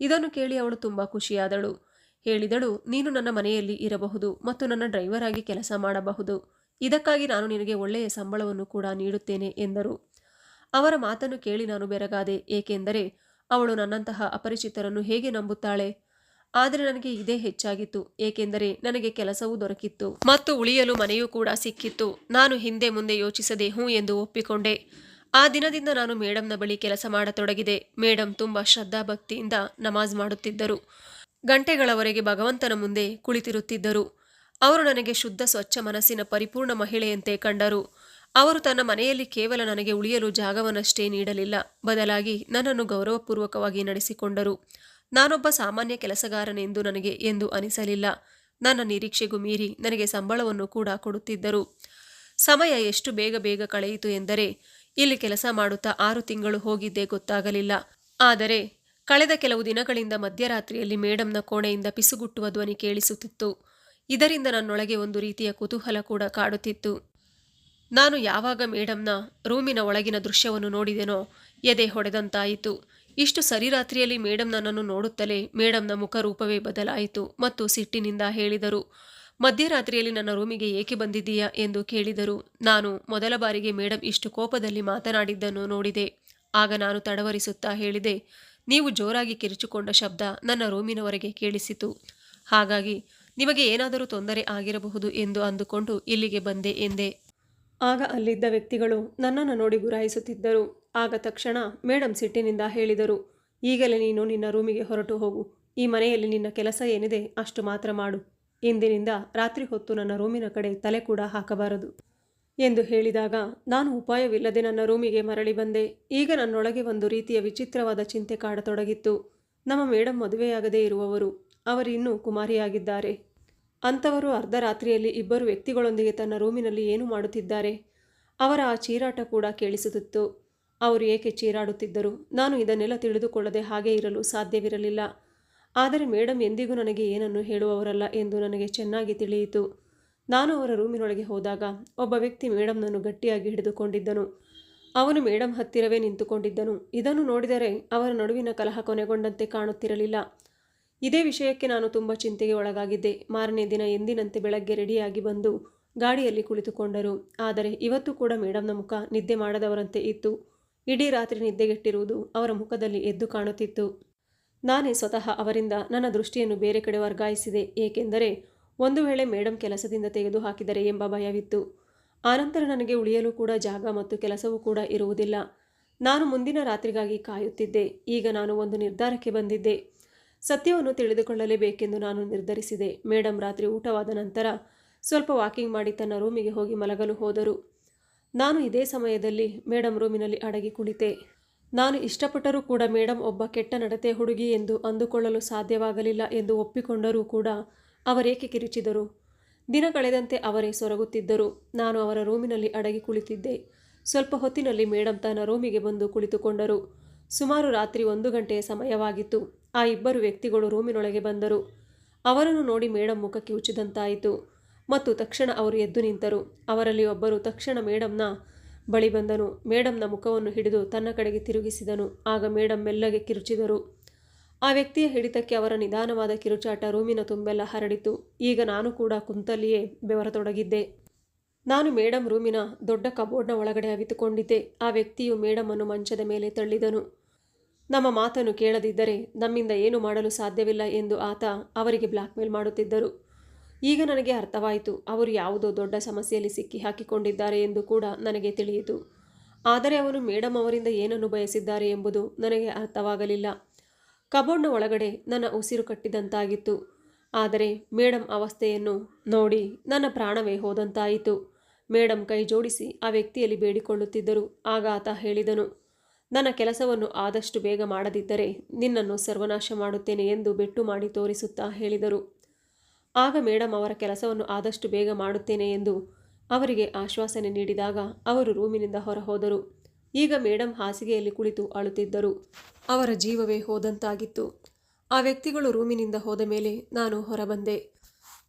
ಇದನ್ನು ಕೇಳಿ ಅವಳು ತುಂಬ ಖುಷಿಯಾದಳು. ಹೇಳಿದಳು, ನೀನು ನನ್ನ ಮನೆಯಲ್ಲಿ ಇರಬಹುದು ಮತ್ತು ನನ್ನ ಡ್ರೈವರ್ ಆಗಿ ಕೆಲಸ ಮಾಡಬಹುದು. ಇದಕ್ಕಾಗಿ ನಾನು ನಿನಗೆ ಒಳ್ಳೆಯ ಸಂಬಳವನ್ನು ಕೂಡ ನೀಡುತ್ತೇನೆ, ಎಂದರು. ಅವರ ಮಾತನ್ನು ಕೇಳಿ ನಾನು ಬೆರಗಾದೆ, ಏಕೆಂದರೆ ಅವಳು ನನ್ನಂತಹ ಅಪರಿಚಿತರನ್ನು ಹೇಗೆ ನಂಬುತ್ತಾಳೆ? ಆದರೆ ನನಗೆ ಇದೇ ಹೆಚ್ಚಾಗಿತ್ತು, ಏಕೆಂದರೆ ನನಗೆ ಕೆಲಸವೂ ದೊರಕಿತ್ತು ಮತ್ತು ಉಳಿಯಲು ಮನೆಯೂ ಕೂಡ ಸಿಕ್ಕಿತ್ತು. ನಾನು ಹಿಂದೆ ಮುಂದೆ ಯೋಚಿಸದೆ ಹ್ಞೂ ಎಂದು ಒಪ್ಪಿಕೊಂಡೆ. ಆ ದಿನದಿಂದ ನಾನು ಮೇಡಮ್ನ ಬಳಿ ಕೆಲಸ ಮಾಡತೊಡಗಿದೆ. ಮೇಡಮ್ ತುಂಬ ಶ್ರದ್ಧಾಭಕ್ತಿಯಿಂದ ನಮಾಜ್ ಮಾಡುತ್ತಿದ್ದರು. ಗಂಟೆಗಳವರೆಗೆ ಭಗವಂತನ ಮುಂದೆ ಕುಳಿತಿರುತ್ತಿದ್ದರು. ಅವರು ನನಗೆ ಶುದ್ಧ ಸ್ವಚ್ಛ ಮನಸ್ಸಿನ ಪರಿಪೂರ್ಣ ಮಹಿಳೆಯಂತೆ ಕಂಡರು. ಅವರು ತನ್ನ ಮನೆಯಲ್ಲಿ ಕೇವಲ ನನಗೆ ಉಳಿಯಲು ಜಾಗವನ್ನಷ್ಟೇ ನೀಡಲಿಲ್ಲ. ಬದಲಾಗಿ ನನ್ನನ್ನು ಗೌರವಪೂರ್ವಕವಾಗಿ ನಡೆಸಿಕೊಂಡರು. ನಾನೊಬ್ಬ ಸಾಮಾನ್ಯ ಕೆಲಸಗಾರನೆಂದು ನನಗೆ ಎಂದು ಅನಿಸಲಿಲ್ಲ. ನನ್ನ ನಿರೀಕ್ಷೆಗೂ ಮೀರಿ ನನಗೆ ಸಂಬಳವನ್ನು ಕೂಡ ಕೊಡುತ್ತಿದ್ದರು. ಸಮಯ ಎಷ್ಟು ಬೇಗ ಬೇಗ ಕಳೆಯಿತು ಎಂದರೆ ಇಲ್ಲಿ ಕೆಲಸ ಮಾಡುತ್ತಾ ಆರು ತಿಂಗಳು ಹೋಗಿದ್ದೇ ಗೊತ್ತಾಗಲಿಲ್ಲ. ಆದರೆ ಕಳೆದ ಕೆಲವು ದಿನಗಳಿಂದ ಮಧ್ಯರಾತ್ರಿಯಲ್ಲಿ ಮೇಡಮ್ನ ಕೋಣೆಯಿಂದ ಪಿಸುಗುಟ್ಟುವ ಧ್ವನಿ ಕೇಳಿಸುತ್ತಿತ್ತು. ಇದರಿಂದ ನನ್ನೊಳಗೆ ಒಂದು ರೀತಿಯ ಕುತೂಹಲ ಕೂಡ ಕಾಡುತ್ತಿತ್ತು. ನಾನು ಯಾವಾಗ ಮೇಡಮ್ನ ರೂಮಿನ ಒಳಗಿನ ದೃಶ್ಯವನ್ನು ನೋಡಿದೆನೋ ಎದೆ ಹೊಡೆದಂತಾಯಿತು. ಇಷ್ಟು ಸರಿರಾತ್ರಿಯಲ್ಲಿ ಮೇಡಮ್ ನನ್ನನ್ನು ನೋಡುತ್ತಲೇ ಮೇಡಮ್ನ ಮುಖರೂಪವೇ ಬದಲಾಯಿತು ಮತ್ತು ಸಿಟ್ಟಿನಿಂದ ಹೇಳಿದರು ಮಧ್ಯರಾತ್ರಿಯಲ್ಲಿ ನನ್ನ ರೂಮಿಗೆ ಏಕೆ ಬಂದಿದ್ದೀಯಾ ಎಂದು ಕೇಳಿದರು, ನಾನು ಮೊದಲ ಬಾರಿಗೆ ಮೇಡಮ್ ಇಷ್ಟು ಕೋಪದಲ್ಲಿ ಮಾತನಾಡಿದ್ದನ್ನು ನೋಡಿದೆ. ಆಗ ನಾನು ತಡವರಿಸುತ್ತಾ ಹೇಳಿದೆ, ನೀವು ಜೋರಾಗಿ ಕಿರುಚಿಕೊಂಡ ಶಬ್ದ ನನ್ನ ರೂಮಿನವರೆಗೆ ಕೇಳಿಸಿತು. ಹಾಗಾಗಿ, ನಿಮಗೆ ಏನಾದರೂ ತೊಂದರೆ ಆಗಿರಬಹುದು ಎಂದು ಅಂದುಕೊಂಡು ಇಲ್ಲಿಗೆ ಬಂದೆ ಎಂದೆ. ಆಗ ಅಲ್ಲಿದ್ದ ವ್ಯಕ್ತಿಗಳು ನನ್ನನ್ನು ನೋಡಿ ಗುರಾಯಿಸುತ್ತಿದ್ದರು. ಆಗ ತಕ್ಷಣ ಮೇಡಮ್ ಸಿಟ್ಟಿನಿಂದ ಹೇಳಿದರು, ಈಗಲೇ ನೀನು ನಿನ್ನ ರೂಮಿಗೆ ಹೊರಟು ಹೋಗು. ಈ ಮನೆಯಲ್ಲಿ ನಿನ್ನ ಕೆಲಸ ಏನಿದೆ ಅಷ್ಟು ಮಾತ್ರ ಮಾಡು. ಇಂದಿನಿಂದ ರಾತ್ರಿ ಹೊತ್ತು ನನ್ನ ರೂಮಿನ ಕಡೆ ತಲೆ ಕೂಡ ಹಾಕಬಾರದು ಎಂದು ಹೇಳಿದಾಗ, ನಾನು ಉಪಾಯವಿಲ್ಲದೆ ನನ್ನ ರೂಮಿಗೆ ಮರಳಿ ಬಂದೆ. ಈಗ ನನ್ನೊಳಗೆ ಒಂದು ರೀತಿಯ ವಿಚಿತ್ರವಾದ ಚಿಂತೆ ಕಾಡತೊಡಗಿತ್ತು. ನಮ್ಮ ಮೇಡಮ್ ಮದುವೆಯಾಗದೇ ಇರುವವರು, ಅವರಿನ್ನೂ ಕುಮಾರಿಯಾಗಿದ್ದಾರೆ. ಅಂಥವರು ಅರ್ಧರಾತ್ರಿಯಲ್ಲಿ ಇಬ್ಬರು ವ್ಯಕ್ತಿಗಳೊಂದಿಗೆ ತನ್ನ ರೂಮಿನಲ್ಲಿ ಏನು ಮಾಡುತ್ತಿದ್ದಾರೆ? ಅವರ ಆ ಚೀರಾಟ ಕೂಡ ಕೇಳಿಸುತ್ತಿತ್ತು. ಅವರು ಏಕೆ ಚೀರಾಡುತ್ತಿದ್ದರು? ನಾನು ಇದನ್ನೆಲ್ಲ ತಿಳಿದುಕೊಳ್ಳದೆ ಹಾಗೆ ಇರಲು ಸಾಧ್ಯವಿರಲಿಲ್ಲ. ಆದರೆ ಮೇಡಮ್ ಎಂದಿಗೂ ನನಗೆ ಏನನ್ನು ಹೇಳುವವರಲ್ಲ ಎಂದು ನನಗೆ ಚೆನ್ನಾಗಿ ತಿಳಿಯಿತು. ನಾನು ಅವರ ರೂಮಿನೊಳಗೆ ಹೋದಾಗ ಒಬ್ಬ ವ್ಯಕ್ತಿ ಮೇಡಮ್ನನ್ನು ಗಟ್ಟಿಯಾಗಿ ಹಿಡಿದುಕೊಂಡಿದ್ದನು. ಅವನು ಮೇಡಮ್ ಹತ್ತಿರವೇ ನಿಂತುಕೊಂಡಿದ್ದನು. ಇದನ್ನು ನೋಡಿದರೆ ಅವರ ನಡುವಿನ ಕಲಹ ಕೊನೆಗೊಂಡಂತೆ ಕಾಣುತ್ತಿರಲಿಲ್ಲ. ಇದೇ ವಿಷಯಕ್ಕೆ ನಾನು ತುಂಬ ಚಿಂತೆಗೆ ಒಳಗಾಗಿದ್ದೆ. ಮಾರನೇ ದಿನ ಎಂದಿನಂತೆ ಬೆಳಗ್ಗೆ ರೆಡಿಯಾಗಿ ಬಂದು ಗಾಡಿಯಲ್ಲಿ ಕುಳಿತುಕೊಂಡರು. ಆದರೆ ಇವತ್ತು ಕೂಡ ಮೇಡಮ್ನ ಮುಖ ನಿದ್ದೆ ಮಾಡದವರಂತೆ ಇತ್ತು. ಇಡೀ ರಾತ್ರಿ ನಿದ್ದೆಗೆಟ್ಟಿರುವುದು ಅವರ ಮುಖದಲ್ಲಿ ಎದ್ದು ಕಾಣುತ್ತಿತ್ತು. ನಾನೇ ಸ್ವತಃ ಅವರಿಂದ ನನ್ನ ದೃಷ್ಟಿಯನ್ನು ಬೇರೆ ಕಡೆ ವರ್ಗಾಯಿಸಿದೆ, ಏಕೆಂದರೆ ಒಂದು ವೇಳೆ ಮೇಡಮ್ ಕೆಲಸದಿಂದ ತೆಗೆದುಹಾಕಿದರೆ ಎಂಬ ಭಯವಿತ್ತು. ಆನಂತರ ನನಗೆ ಉಳಿಯಲು ಕೂಡ ಜಾಗ ಮತ್ತು ಕೆಲಸವೂ ಕೂಡ ಇರುವುದಿಲ್ಲ. ನಾನು ಮುಂದಿನ ರಾತ್ರಿಗಾಗಿ ಕಾಯುತ್ತಿದ್ದೆ, ಈಗ ನಾನು ಒಂದು ನಿರ್ಧಾರಕ್ಕೆ ಬಂದಿದ್ದೆ. ಸತ್ಯವನ್ನು ತಿಳಿದುಕೊಳ್ಳಲೇಬೇಕೆಂದು ನಾನು ನಿರ್ಧರಿಸಿದೆ. ಮೇಡಮ್ ರಾತ್ರಿ ಊಟವಾದ ನಂತರ ಸ್ವಲ್ಪ ವಾಕಿಂಗ್ ಮಾಡಿ ತನ್ನ ರೂಮಿಗೆ ಹೋಗಿ ಮಲಗಲು ಹೋದರು. ನಾನು ಇದೇ ಸಮಯದಲ್ಲಿ ಮೇಡಮ್ ರೂಮಿನಲ್ಲಿ ಅಡಗಿ ಕುಳಿತೆ. ನಾನು ಇಷ್ಟಪಟ್ಟರೂ ಕೂಡ ಮೇಡಮ್ ಒಬ್ಬ ಕೆಟ್ಟ ನಡತೆ ಹುಡುಗಿ ಎಂದು ಅಂದುಕೊಳ್ಳಲು ಸಾಧ್ಯವಾಗಲಿಲ್ಲ ಎಂದು ಒಪ್ಪಿಕೊಂಡರೂ ಕೂಡ ಅವರೇಕೆ ಕಿರುಚಿದರು? ದಿನ ಕಳೆದಂತೆ ಅವರೇ ಸೊರಗುತ್ತಿದ್ದರು. ನಾನು ಅವರ ರೂಮಿನಲ್ಲಿ ಅಡಗಿ ಕುಳಿತಿದ್ದೆ. ಸ್ವಲ್ಪ ಹೊತ್ತಿನಲ್ಲಿ ಮೇಡಮ್ ತನ್ನ ರೂಮಿಗೆ ಬಂದು ಕುಳಿತುಕೊಂಡರು. ಸುಮಾರು ರಾತ್ರಿ ಒಂದು ಗಂಟೆಯ ಸಮಯವಾಗಿತ್ತು. ಆ ಇಬ್ಬರು ವ್ಯಕ್ತಿಗಳು ರೂಮಿನೊಳಗೆ ಬಂದರು. ಅವರನ್ನು ನೋಡಿ ಮೇಡಮ್ ಮುಖಕ್ಕೆ ಉಚ್ಚಿದಂತಾಯಿತು. ಮತ್ತು ತಕ್ಷಣ ಅವರು ಎದ್ದು ನಿಂತರು. ಅವರಲ್ಲಿ ಒಬ್ಬರು ತಕ್ಷಣ ಮೇಡಮ್ನ ಬಳಿ ಬಂದನು. ಮೇಡಮ್ನ ಮುಖವನ್ನು ಹಿಡಿದು ತನ್ನ ಕಡೆಗೆ ತಿರುಗಿಸಿದನು. ಆಗ ಮೇಡಮ್ ಮೆಲ್ಲಗೆ ಕಿರುಚಿದರು. ಆ ವ್ಯಕ್ತಿಯ ಹಿಡಿತಕ್ಕೆ ಅವರ ನಿಧಾನವಾದ ಕಿರುಚಾಟ ರೂಮಿನ ತುಂಬೆಲ್ಲ ಹರಡಿತು. ಈಗ ನಾನು ಕೂಡ ಕುಂತಲ್ಲಿಯೇ ಬೆವರತೊಡಗಿದ್ದೆ. ನಾನು ಮೇಡಮ್ ರೂಮಿನ ದೊಡ್ಡ ಕಬೋರ್ಡ್ನ ಒಳಗಡೆ ಅವಿತುಕೊಂಡಿದ್ದೆ. ಆ ವ್ಯಕ್ತಿಯು ಮೇಡಮನ್ನು ಮಂಚದ ಮೇಲೆ ತಳ್ಳಿದನು. ನಮ್ಮ ಮಾತನ್ನು ಕೇಳದಿದ್ದರೆ ನಮ್ಮಿಂದ ಏನು ಮಾಡಲು ಸಾಧ್ಯವಿಲ್ಲ ಎಂದು ಆತ ಅವರಿಗೆ ಬ್ಲ್ಯಾಕ್ಮೇಲ್ ಮಾಡುತ್ತಿದ್ದರು. ಈಗ ನನಗೆ ಅರ್ಥವಾಯಿತು, ಅವರು ಯಾವುದೋ ದೊಡ್ಡ ಸಮಸ್ಯೆಯಲ್ಲಿ ಸಿಕ್ಕಿ ಹಾಕಿಕೊಂಡಿದ್ದಾರೆ ಎಂದು ಕೂಡ ನನಗೆ ತಿಳಿಯಿತು. ಆದರೆ ಅವರು ಮೇಡಮ್ ಅವರಿಂದ ಏನನ್ನು ಬಯಸಿದ್ದಾರೆ ಎಂಬುದು ನನಗೆ ಅರ್ಥವಾಗಲಿಲ್ಲ. ಕಬೋರ್ಡ್ನ ಒಳಗಡೆ ನನ್ನ ಉಸಿರು ಕಟ್ಟಿದಂತಾಗಿತ್ತು. ಆದರೆ ಮೇಡಮ್ ಅವಸ್ಥೆಯನ್ನು ನೋಡಿ ನನ್ನ ಪ್ರಾಣವೇ ಹೋದಂತಾಯಿತು. ಮೇಡಮ್ ಕೈ ಜೋಡಿಸಿ ಆ ವ್ಯಕ್ತಿಯಲ್ಲಿ ಬೇಡಿಕೊಳ್ಳುತ್ತಿದ್ದರು. ಆಗ ಆತ ಹೇಳಿದನು, ನನ್ನ ಕೆಲಸವನ್ನು ಆದಷ್ಟು ಬೇಗ ಮಾಡದಿದ್ದರೆ ನಿನ್ನನ್ನು ಸರ್ವನಾಶ ಮಾಡುತ್ತೇನೆ ಎಂದು ಬೆಟ್ಟು ಮಾಡಿ ತೋರಿಸುತ್ತಾ ಹೇಳಿದರು. ಆಗ ಮೇಡಮ್ ಅವರ ಕೆಲಸವನ್ನು ಆದಷ್ಟು ಬೇಗ ಮಾಡುತ್ತೇನೆ ಎಂದು ಅವರಿಗೆ ಆಶ್ವಾಸನೆ ನೀಡಿದಾಗ ಅವರು ರೂಮಿನಿಂದ ಹೊರಹೋದರು. ಈಗ ಮೇಡಮ್ ಹಾಸಿಗೆಯಲ್ಲಿ ಕುಳಿತು ಅಳುತ್ತಿದ್ದರು. ಅವರ ಜೀವವೇ ಹೋದಂತಾಗಿತ್ತು. ಆ ವ್ಯಕ್ತಿಗಳು ರೂಮಿನಿಂದ ಹೋದ ಮೇಲೆ ನಾನು ಹೊರಬಂದೆ.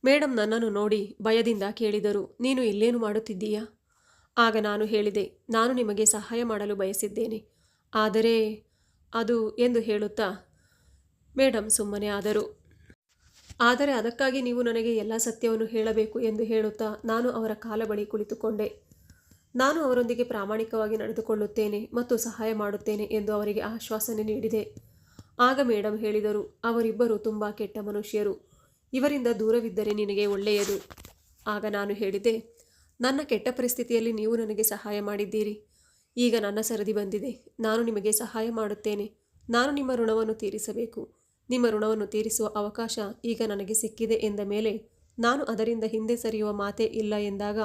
ಮೇಡಮ್ ನನ್ನನ್ನು ನೋಡಿ ಭಯದಿಂದ ಕೇಳಿದರು, ನೀನು ಇಲ್ಲೇನು ಮಾಡುತ್ತಿದ್ದೀಯಾ? ಆಗ ನಾನು ಹೇಳಿದೆ, ನಾನು ನಿಮಗೆ ಸಹಾಯ ಮಾಡಲು ಬಯಸಿದ್ದೇನೆ. ಆದರೆ ಅದು ಎಂದು ಹೇಳುತ್ತಾ? ಮೇಡಮ್ ಸುಮ್ಮನೆ ಆದರು. ಆದರೆ ಅದಕ್ಕಾಗಿ ನೀವು ನನಗೆ ಎಲ್ಲ ಸತ್ಯವನ್ನು ಹೇಳಬೇಕು ಎಂದು ಹೇಳುತ್ತಾ ನಾನು ಅವರ ಕಾಲ ಬಳಿ ಕುಳಿತುಕೊಂಡೆ. ನಾನು ಅವರೊಂದಿಗೆ ಪ್ರಾಮಾಣಿಕವಾಗಿ ನಡೆದುಕೊಳ್ಳುತ್ತೇನೆ ಮತ್ತು ಸಹಾಯ ಮಾಡುತ್ತೇನೆ ಎಂದು ಅವರಿಗೆ ಆಶ್ವಾಸನೆ ನೀಡಿದೆ. ಆಗ ಮೇಡಮ್ ಹೇಳಿದರು, ಅವರಿಬ್ಬರು ತುಂಬ ಕೆಟ್ಟ ಮನುಷ್ಯರು. ಇವರಿಂದ ದೂರವಿದ್ದರೆ ನಿನಗೆ ಒಳ್ಳೆಯದು. ಆಗ ನಾನು ಹೇಳಿದೆ, ನನ್ನ ಕೆಟ್ಟ ಪರಿಸ್ಥಿತಿಯಲ್ಲಿ ನೀವು ನನಗೆ ಸಹಾಯ ಮಾಡಿದ್ದೀರಿ. ಈಗ ನನ್ನ ಸರದಿ ಬಂದಿದೆ. ನಾನು ನಿಮಗೆ ಸಹಾಯ ಮಾಡುತ್ತೇನೆ. ನಾನು ನಿಮ್ಮ ಋಣವನ್ನು ತೀರಿಸಬೇಕು. ನಿಮ್ಮ ಋಣವನ್ನು ತೀರಿಸುವ ಅವಕಾಶ ಈಗ ನನಗೆ ಸಿಕ್ಕಿದೆ ಎಂದ ಮೇಲೆ, ನಾನು ಅದರಿಂದ ಹಿಂದೆ ಸರಿಯುವ ಮಾತೇ ಇಲ್ಲ ಎಂದಾಗ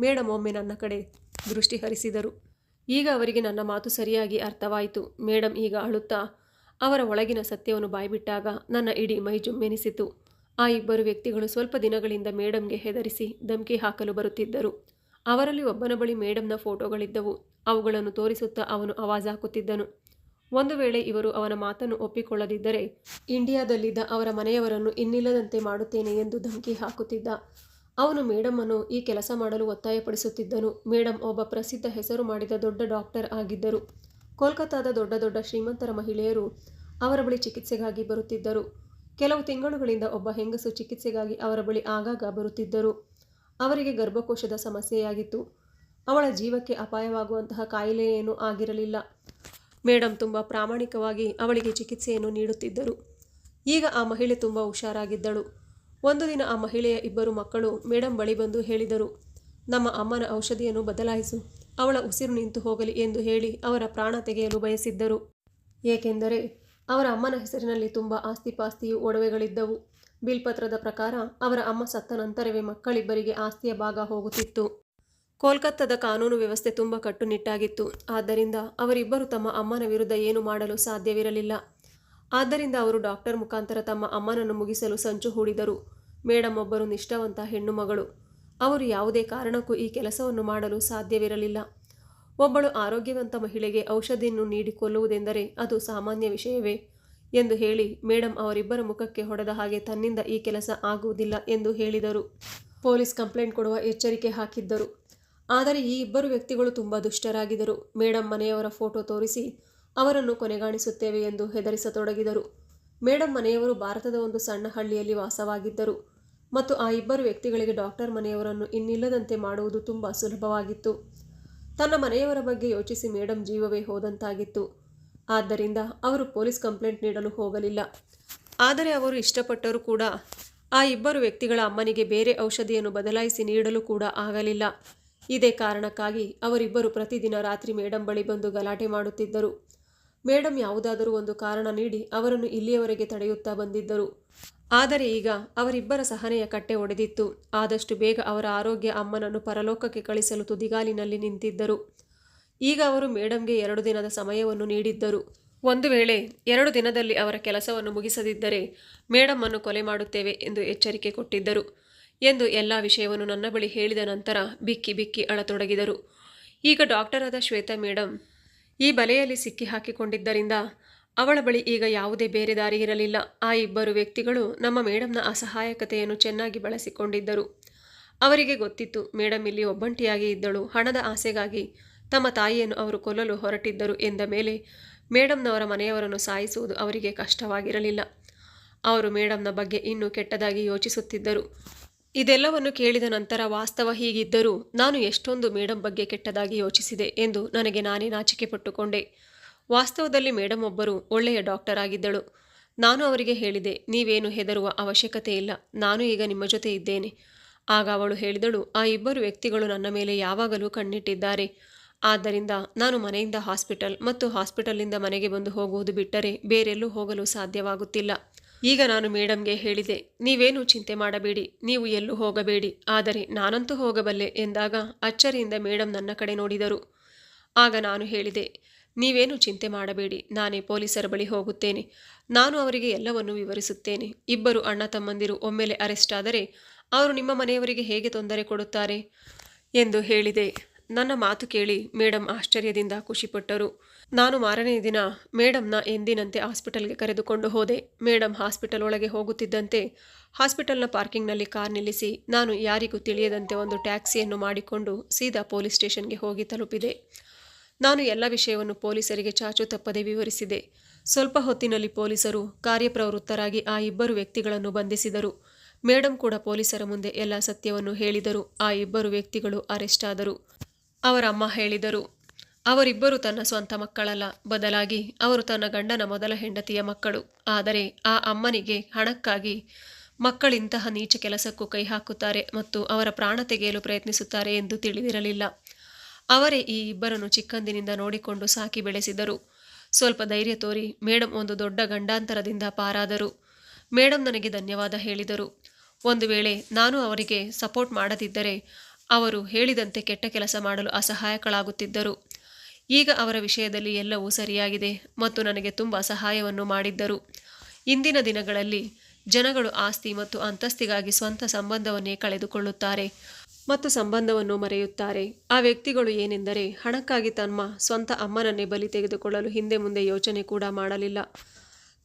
ಮೇಡಮ್ ಒಮ್ಮೆ ನನ್ನ ಕಡೆ ದೃಷ್ಟಿ ಹರಿಸಿದರು. ಈಗ ಅವರಿಗೆ ನನ್ನ ಮಾತು ಸರಿಯಾಗಿ ಅರ್ಥವಾಯಿತು. ಮೇಡಮ್ ಈಗ ಅಳುತ್ತಾ, ಅವರ ಒಳಗಿನ ಸತ್ಯವನ್ನು ಬಾಯ್ಬಿಟ್ಟಾಗ ನನ್ನ ಇಡೀ ಮೈ ಜುಮ್ಮೆನಿಸಿತು ಆ ಇಬ್ಬರು ವ್ಯಕ್ತಿಗಳು ಸ್ವಲ್ಪ ದಿನಗಳಿಂದ ಮೇಡಮ್ಗೆ ಹೆದರಿಸಿ ಧಮಕಿ ಹಾಕಲು ಬರುತ್ತಿದ್ದರು. ಅವರಲ್ಲಿ ಒಬ್ಬನ ಬಳಿ ಮೇಡಮ್ನ ಫೋಟೋಗಳಿದ್ದವು. ಅವುಗಳನ್ನು ತೋರಿಸುತ್ತಾ ಅವನು ಆವಾಜ್ ಹಾಕುತ್ತಿದ್ದನು. ಒಂದು ವೇಳೆ ಇವರು ಅವನ ಮಾತನ್ನು ಒಪ್ಪಿಕೊಳ್ಳದಿದ್ದರೆ ಇಂಡಿಯಾದಲ್ಲಿದ್ದ ಅವರ ಮನೆಯವರನ್ನು ಇನ್ನಿಲ್ಲದಂತೆ ಮಾಡುತ್ತೇನೆ ಎಂದು ಧಮಕಿ ಹಾಕುತ್ತಿದ್ದ. ಅವನು ಮೇಡಮ್ಮನ್ನು ಈ ಕೆಲಸ ಮಾಡಲು ಒತ್ತಾಯಪಡಿಸುತ್ತಿದ್ದನು. ಮೇಡಮ್ ಒಬ್ಬ ಪ್ರಸಿದ್ಧ ಹೆಸರು ಮಾಡಿದ ದೊಡ್ಡ ಡಾಕ್ಟರ್ ಆಗಿದ್ದರು. ಕೋಲ್ಕತ್ತಾದ ದೊಡ್ಡ ದೊಡ್ಡ ಶ್ರೀಮಂತರ ಮಹಿಳೆಯರು ಅವರ ಬಳಿ ಚಿಕಿತ್ಸೆಗಾಗಿ ಬರುತ್ತಿದ್ದರು. ಕೆಲವು ತಿಂಗಳುಗಳಿಂದ ಒಬ್ಬ ಹೆಂಗಸು ಚಿಕಿತ್ಸೆಗಾಗಿ ಅವರ ಬಳಿ ಆಗಾಗ ಬರುತ್ತಿದ್ದರು. ಅವರಿಗೆ ಗರ್ಭಕೋಶದ ಸಮಸ್ಯೆಯಾಗಿತ್ತು. ಅವಳ ಜೀವಕ್ಕೆ ಅಪಾಯವಾಗುವಂತಹ ಕಾಯಿಲೆಯೇನೂ ಆಗಿರಲಿಲ್ಲ. ಮೇಡಮ್ ತುಂಬ ಪ್ರಾಮಾಣಿಕವಾಗಿ ಅವಳಿಗೆ ಚಿಕಿತ್ಸೆಯನ್ನು ನೀಡುತ್ತಿದ್ದರು. ಈಗ ಆ ಮಹಿಳೆ ತುಂಬ ಹುಷಾರಾಗಿದ್ದಳು. ಒಂದು ದಿನ ಆ ಮಹಿಳೆಯ ಇಬ್ಬರು ಮಕ್ಕಳು ಮೇಡಮ್ ಬಳಿ ಬಂದು ಹೇಳಿದರು, ನಮ್ಮ ಅಮ್ಮನ ಔಷಧಿಯನ್ನು ಬದಲಾಯಿಸು, ಅವಳ ಉಸಿರು ನಿಂತು ಹೋಗಲಿ ಎಂದು ಹೇಳಿ ಅವರ ಪ್ರಾಣ ತೆಗೆಯಲು ಬಯಸಿದ್ದರು. ಏಕೆಂದರೆ ಅವರ ಅಮ್ಮನ ಹೆಸರಿನಲ್ಲಿ ತುಂಬ ಆಸ್ತಿಪಾಸ್ತಿಯು ಒಡವೆಗಳಿದ್ದವು. ಬಿಲ್ಪತ್ರದ ಪ್ರಕಾರ ಅವರ ಅಮ್ಮ ಸತ್ತ ನಂತರವೇ ಮಕ್ಕಳಿಬ್ಬರಿಗೆ ಆಸ್ತಿಯ ಭಾಗ ಹೋಗುತ್ತಿತ್ತು. ಕೋಲ್ಕತ್ತಾದ ಕಾನೂನು ವ್ಯವಸ್ಥೆ ತುಂಬ ಕಟ್ಟುನಿಟ್ಟಾಗಿತ್ತು. ಆದ್ದರಿಂದ ಅವರಿಬ್ಬರು ತಮ್ಮ ಅಮ್ಮನ ವಿರುದ್ಧ ಏನು ಮಾಡಲು ಸಾಧ್ಯವಿರಲಿಲ್ಲ. ಆದ್ದರಿಂದ ಅವರು ಡಾಕ್ಟರ್ ಮುಖಾಂತರ ತಮ್ಮ ಅಮ್ಮನನ್ನು ಮುಗಿಸಲು ಸಂಚು ಹೂಡಿದರು. ಮೇಡಮ್ ಒಬ್ಬರು ನಿಷ್ಠಾವಂತ ಹೆಣ್ಣು ಮಗಳು. ಅವರು ಯಾವುದೇ ಕಾರಣಕ್ಕೂ ಈ ಕೆಲಸವನ್ನು ಮಾಡಲು ಸಾಧ್ಯವಿರಲಿಲ್ಲ. ಒಬ್ಬಳು ಆರೋಗ್ಯವಂತ ಮಹಿಳೆಗೆ ಔಷಧಿಯನ್ನು ನೀಡಿ ಕೊಲ್ಲುವುದೆಂದರೆ ಅದು ಸಾಮಾನ್ಯ ವಿಷಯವೇ? ಎಂದು ಹೇಳಿ ಮೇಡಮ್ ಅವರಿಬ್ಬರ ಮುಖಕ್ಕೆ ಹೊಡೆದ ಹಾಗೆ ತನ್ನಿಂದ ಈ ಕೆಲಸ ಆಗುವುದಿಲ್ಲ ಎಂದು ಹೇಳಿದರು. ಪೊಲೀಸ್ ಕಂಪ್ಲೇಂಟ್ ಕೊಡುವ ಎಚ್ಚರಿಕೆ ಹಾಕಿದ್ದರು. ಆದರೆ ಈ ಇಬ್ಬರು ವ್ಯಕ್ತಿಗಳು ತುಂಬ ದುಷ್ಟರಾಗಿದ್ದರು. ಮೇಡಮ್ ಮನೆಯವರ ಫೋಟೋ ತೋರಿಸಿ ಅವರನ್ನು ಕೊನೆಗಾಣಿಸುತ್ತೇವೆ ಎಂದು ಹೆದರಿಸತೊಡಗಿದರು. ಮೇಡಮ್ ಮನೆಯವರು ಭಾರತದ ಒಂದು ಸಣ್ಣ ಹಳ್ಳಿಯಲ್ಲಿ ವಾಸವಾಗಿದ್ದರು ಮತ್ತು ಆ ಇಬ್ಬರು ವ್ಯಕ್ತಿಗಳಿಗೆ ಡಾಕ್ಟರ್ ಮನೆಯವರನ್ನು ಇನ್ನಿಲ್ಲದಂತೆ ಮಾಡುವುದು ತುಂಬ ಸುಲಭವಾಗಿತ್ತು. ತನ್ನ ಮನೆಯವರ ಬಗ್ಗೆ ಯೋಚಿಸಿ ಮೇಡಮ್ ಜೀವವೇ ಹೋದಂತಾಗಿತ್ತು. ಆದ್ದರಿಂದ ಅವರು ಪೊಲೀಸ್ ಕಂಪ್ಲೇಂಟ್ ನೀಡಲು ಹೋಗಲಿಲ್ಲ. ಆದರೆ ಅವರು ಇಷ್ಟಪಟ್ಟರೂ ಕೂಡ ಆ ಇಬ್ಬರು ವ್ಯಕ್ತಿಗಳ ಅಮ್ಮನಿಗೆ ಬೇರೆ ಔಷಧಿಯನ್ನು ಬದಲಾಯಿಸಿ ನೀಡಲು ಕೂಡ ಆಗಲಿಲ್ಲ. ಇದೇ ಕಾರಣಕ್ಕಾಗಿ ಅವರಿಬ್ಬರು ಪ್ರತಿದಿನ ರಾತ್ರಿ ಮೇಡಂ ಬಳಿ ಬಂದು ಗಲಾಟೆ ಮಾಡುತ್ತಿದ್ದರು. ಮೇಡಂ ಯಾವುದಾದರೂ ಒಂದು ಕಾರಣ ನೀಡಿ ಅವರನ್ನು ಇಲ್ಲಿಯವರೆಗೆ ತಡೆಯುತ್ತಾ ಬಂದಿದ್ದರು. ಆದರೆ ಈಗ ಅವರಿಬ್ಬರ ಸಹನೆಯ ಕಟ್ಟೆ ಒಡೆದಿತ್ತು. ಆದಷ್ಟು ಬೇಗ ಅವರ ಆರೋಗ್ಯ ಅಮ್ಮನನ್ನು ಪರಲೋಕಕ್ಕೆ ಕಳಿಸಲು ತುದಿಗಾಲಿನಲ್ಲಿ ನಿಂತಿದ್ದರು. ಈಗ ಅವರು ಮೇಡಂಗೆ ಎರಡು ದಿನದ ಸಮಯವನ್ನು ನೀಡಿದ್ದರು. ಒಂದು ವೇಳೆ ಎರಡು ದಿನದಲ್ಲಿ ಅವರ ಕೆಲಸವನ್ನು ಮುಗಿಸದಿದ್ದರೆ ಮೇಡಮ್ಮನ್ನು ಕೊಲೆ ಮಾಡುತ್ತೇವೆ ಎಂದು ಎಚ್ಚರಿಕೆ ಕೊಟ್ಟಿದ್ದರು. ಎಂದು ಎಲ್ಲ ವಿಷಯವನ್ನು ನನ್ನ ಬಳಿ ಹೇಳಿದ ನಂತರ ಬಿಕ್ಕಿ ಬಿಕ್ಕಿ ಅಳತೊಡಗಿದರು. ಈಗ ಡಾಕ್ಟರ್ ಆದ ಶ್ವೇತಾ ಮೇಡಮ್ ಈ ಬಲೆಯಲ್ಲಿ ಸಿಕ್ಕಿ ಹಾಕಿಕೊಂಡಿದ್ದರಿಂದ ಅವಳ ಬಳಿ ಈಗ ಯಾವುದೇ ಬೇರೆ ದಾರಿ ಇರಲಿಲ್ಲ. ಆ ಇಬ್ಬರು ವ್ಯಕ್ತಿಗಳು ನಮ್ಮ ಮೇಡಮ್ನ ಅಸಹಾಯಕತೆಯನ್ನು ಚೆನ್ನಾಗಿ ಬಳಸಿಕೊಂಡಿದ್ದರು. ಅವರಿಗೆ ಗೊತ್ತಿತ್ತು ಮೇಡಮ್ ಇಲ್ಲಿ ಒಬ್ಬಂಟಿಯಾಗಿ ಇದ್ದಳು, ಹಣದ ಆಸೆಗಾಗಿ ತಮ್ಮ ತಾಯಿಯನ್ನು ಅವರು ಕೊಲ್ಲಲು ಹೊರಟಿದ್ದರು ಎಂದ ಮೇಲೆ ಮೇಡಮ್ನವರ ಮನೆಯವರನ್ನು ಸಾಯಿಸುವುದು ಅವರಿಗೆ ಕಷ್ಟವಾಗಿರಲಿಲ್ಲ. ಅವರು ಮೇಡಮ್ನ ಬಗ್ಗೆ ಇನ್ನೂ ಕೆಟ್ಟದಾಗಿ ಯೋಚಿಸುತ್ತಿದ್ದರು. ಇದೆಲ್ಲವನ್ನು ಕೇಳಿದ ನಂತರ ವಾಸ್ತವ ಹೀಗಿದ್ದರೂ ನಾನು ಎಷ್ಟೊಂದು ಮೇಡಮ್ ಬಗ್ಗೆ ಕೆಟ್ಟದಾಗಿ ಯೋಚಿಸಿದೆ ಎಂದು ನನಗೆ ನಾನೇ ನಾಚಿಕೆ ಪಟ್ಟುಕೊಂಡೆ ವಾಸ್ತವದಲ್ಲಿ ಮೇಡಮ್ ಒಬ್ಬರು ಒಳ್ಳೆಯ ಡಾಕ್ಟರ್ ಆಗಿದ್ದಳು. ನಾನು ಅವರಿಗೆ ಹೇಳಿದೆ, ನೀವೇನು ಹೆದರುವ ಅವಶ್ಯಕತೆ ಇಲ್ಲ, ನಾನು ಈಗ ನಿಮ್ಮ ಜೊತೆ ಇದ್ದೇನೆ. ಆಗ ಅವಳು ಹೇಳಿದಳು, ಆ ಇಬ್ಬರು ವ್ಯಕ್ತಿಗಳು ನನ್ನ ಮೇಲೆ ಯಾವಾಗಲೂ ಕಣ್ಣಿಟ್ಟಿದ್ದಾರೆ. ಆದ್ದರಿಂದ ನಾನು ಮನೆಯಿಂದ ಹಾಸ್ಪಿಟಲ್ ಮತ್ತು ಹಾಸ್ಪಿಟಲ್ನಿಂದ ಮನೆಗೆ ಬಂದು ಹೋಗುವುದು ಬಿಟ್ಟರೆ ಬೇರೆಲ್ಲೂ ಹೋಗಲು ಸಾಧ್ಯವಾಗುತ್ತಿಲ್ಲ. ಈಗ ನಾನು ಮೇಡಮ್ಗೆ ಹೇಳಿದೆ, ನೀವೇನು ಚಿಂತೆ ಮಾಡಬೇಡಿ, ನೀವು ಎಲ್ಲೂ ಹೋಗಬೇಡಿ, ಆದರೆ ನಾನಂತೂ ಹೋಗಬಲ್ಲೆ ಎಂದಾಗ ಅಚ್ಚರಿಯಿಂದ ಮೇಡಮ್ ನನ್ನ ಕಡೆ ನೋಡಿದರು. ಆಗ ನಾನು ಹೇಳಿದೆ, ನೀವೇನು ಚಿಂತೆ ಮಾಡಬೇಡಿ, ನಾನೇ ಪೊಲೀಸರ ಬಳಿ ಹೋಗುತ್ತೇನೆ, ನಾನು ಅವರಿಗೆ ಎಲ್ಲವನ್ನು ವಿವರಿಸುತ್ತೇನೆ, ಇಬ್ಬರು ಅಣ್ಣ ತಮ್ಮಂದಿರು ಒಮ್ಮೆಲೆ ಅರೆಸ್ಟ್ ಆದರೆ ಅವರು ನಿಮ್ಮ ಮನೆಯವರಿಗೆ ಹೇಗೆ ತೊಂದರೆ ಕೊಡುತ್ತಾರೆ? ಎಂದು ಹೇಳಿದೆ. ನನ್ನ ಮಾತು ಕೇಳಿ ಮೇಡಮ್ ಆಶ್ಚರ್ಯದಿಂದ ಖುಷಿಪಟ್ಟರು. ನಾನು ಮಾರನೇ ದಿನ ಮೇಡಮ್ನ ಎಂದಿನಂತೆ ಹಾಸ್ಪಿಟಲ್ಗೆ ಕರೆದುಕೊಂಡು ಹೋದೆ. ಮೇಡಮ್ ಹಾಸ್ಪಿಟಲ್ ಒಳಗೆ ಹೋಗುತ್ತಿದ್ದಂತೆ ಹಾಸ್ಪಿಟಲ್ನ ಪಾರ್ಕಿಂಗ್ನಲ್ಲಿ ಕಾರ್ ನಿಲ್ಲಿಸಿ ನಾನು ಯಾರಿಗೂ ತಿಳಿಯದಂತೆ ಒಂದು ಟ್ಯಾಕ್ಸಿಯನ್ನು ಮಾಡಿಕೊಂಡು ಸೀದಾ ಪೊಲೀಸ್ ಸ್ಟೇಷನ್ಗೆ ಹೋಗಿ ತಲುಪಿದೆ. ನಾನು ಎಲ್ಲ ವಿಷಯವನ್ನು ಪೊಲೀಸರಿಗೆ ಚಾಚು ತಪ್ಪದೆ ವಿವರಿಸಿದೆ. ಸ್ವಲ್ಪ ಹೊತ್ತಿನಲ್ಲಿ ಪೊಲೀಸರು ಕಾರ್ಯಪ್ರವೃತ್ತರಾಗಿ ಆ ಇಬ್ಬರು ವ್ಯಕ್ತಿಗಳನ್ನು ಬಂಧಿಸಿದರು. ಮೇಡಮ್ ಕೂಡ ಪೊಲೀಸರ ಮುಂದೆ ಎಲ್ಲ ಸತ್ಯವನ್ನು ಹೇಳಿದರು. ಆ ಇಬ್ಬರು ವ್ಯಕ್ತಿಗಳು ಅರೆಸ್ಟ್ ಆದರು ಅವರ ಅಮ್ಮ ಹೇಳಿದರು. ಅವರಿಬ್ಬರು ತನ್ನ ಸ್ವಂತ ಮಕ್ಕಳಲ್ಲ. ಬದಲಾಗಿ ಅವರು ತನ್ನ ಗಂಡನ ಮೊದಲ ಹೆಂಡತಿಯ ಮಕ್ಕಳು. ಆದರೆ ಆ ಅಮ್ಮನಿಗೆ ಹಣಕ್ಕಾಗಿ ಮಕ್ಕಳಿಂತಹ ನೀಚ ಕೆಲಸಕ್ಕೂ ಕೈ ಹಾಕುತ್ತಾರೆ ಮತ್ತು ಅವರ ಪ್ರಾಣ ತೆಗೆಯಲು ಪ್ರಯತ್ನಿಸುತ್ತಾರೆ ಎಂದು ತಿಳಿದಿರಲಿಲ್ಲ. ಅವರೇ ಈ ಇಬ್ಬರನ್ನು ಚಿಕ್ಕಂದಿನಿಂದ ನೋಡಿಕೊಂಡು ಸಾಕಿ ಬೆಳೆಸಿದರು. ಸ್ವಲ್ಪ ಧೈರ್ಯ ತೋರಿ ಮೇಡಮ್ ಒಂದು ದೊಡ್ಡ ಗಂಡಾಂತರದಿಂದ ಪಾರಾದರು. ಮೇಡಮ್ ನನಗೆ ಧನ್ಯವಾದ ಹೇಳಿದರು. ಒಂದು ವೇಳೆ ನಾನು ಅವರಿಗೆ ಸಪೋರ್ಟ್ ಮಾಡದಿದ್ದರೆ ಅವರು ಹೇಳಿದಂತೆ ಕೆಟ್ಟ ಕೆಲಸ ಮಾಡಲು ಅಸಹಾಯಕಳಾಗುತ್ತಿದ್ದರು. ಈಗ ಅವರ ವಿಷಯದಲ್ಲಿ ಎಲ್ಲವೂ ಸರಿಯಾಗಿದೆ ಮತ್ತು ನನಗೆ ತುಂಬ ಸಹಾಯವನ್ನು ಮಾಡಿದ್ದರು. ಇಂದಿನ ದಿನಗಳಲ್ಲಿ ಜನಗಳು ಆಸ್ತಿ ಮತ್ತು ಅಂತಸ್ತಿಗಾಗಿ ಸ್ವಂತ ಸಂಬಂಧವನ್ನೇ ಕಳೆದುಕೊಳ್ಳುತ್ತಾರೆ ಮತ್ತು ಸಂಬಂಧವನ್ನು ಮರೆಯುತ್ತಾರೆ. ಆ ವ್ಯಕ್ತಿಗಳು ಏನೆಂದರೆ ಹಣಕ್ಕಾಗಿ ತಮ್ಮ ಸ್ವಂತ ಅಮ್ಮನನ್ನೇ ಬಲಿ ತೆಗೆದುಕೊಳ್ಳಲು ಹಿಂದೆ ಮುಂದೆ ಯೋಚನೆ ಕೂಡ ಮಾಡಲಿಲ್ಲ.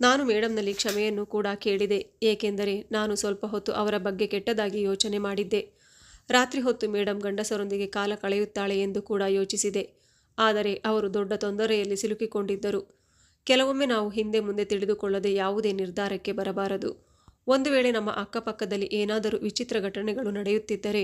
ನಾನು ಮೇಡಮ್ನಲ್ಲಿ ಕ್ಷಮೆಯನ್ನು ಕೂಡ ಕೇಳಿದೆ, ಏಕೆಂದರೆ ನಾನು ಸ್ವಲ್ಪ ಹೊತ್ತು ಅವರ ಬಗ್ಗೆ ಕೆಟ್ಟದಾಗಿ ಯೋಚನೆ ಮಾಡಿದ್ದೆ. ರಾತ್ರಿ ಹೊತ್ತು ಮೇಡಮ್ ಗಂಡಸರೊಂದಿಗೆ ಕಾಲ ಕಳೆಯುತ್ತಾಳೆ ಎಂದು ಕೂಡ ಯೋಚಿಸಿದೆ. ಆದರೆ ಅವರು ದೊಡ್ಡ ತೊಂದರೆಯಲ್ಲಿ ಸಿಲುಕಿಕೊಂಡಿದ್ದರು. ಕೆಲವೊಮ್ಮೆ ನಾವು ಹಿಂದೆ ಮುಂದೆ ತಿಳಿದುಕೊಳ್ಳದೆ ಯಾವುದೇ ನಿರ್ಧಾರಕ್ಕೆ ಬರಬಾರದು. ಒಂದು ವೇಳೆ ನಮ್ಮ ಅಕ್ಕಪಕ್ಕದಲ್ಲಿ ಏನಾದರೂ ವಿಚಿತ್ರ ಘಟನೆಗಳು ನಡೆಯುತ್ತಿದ್ದರೆ,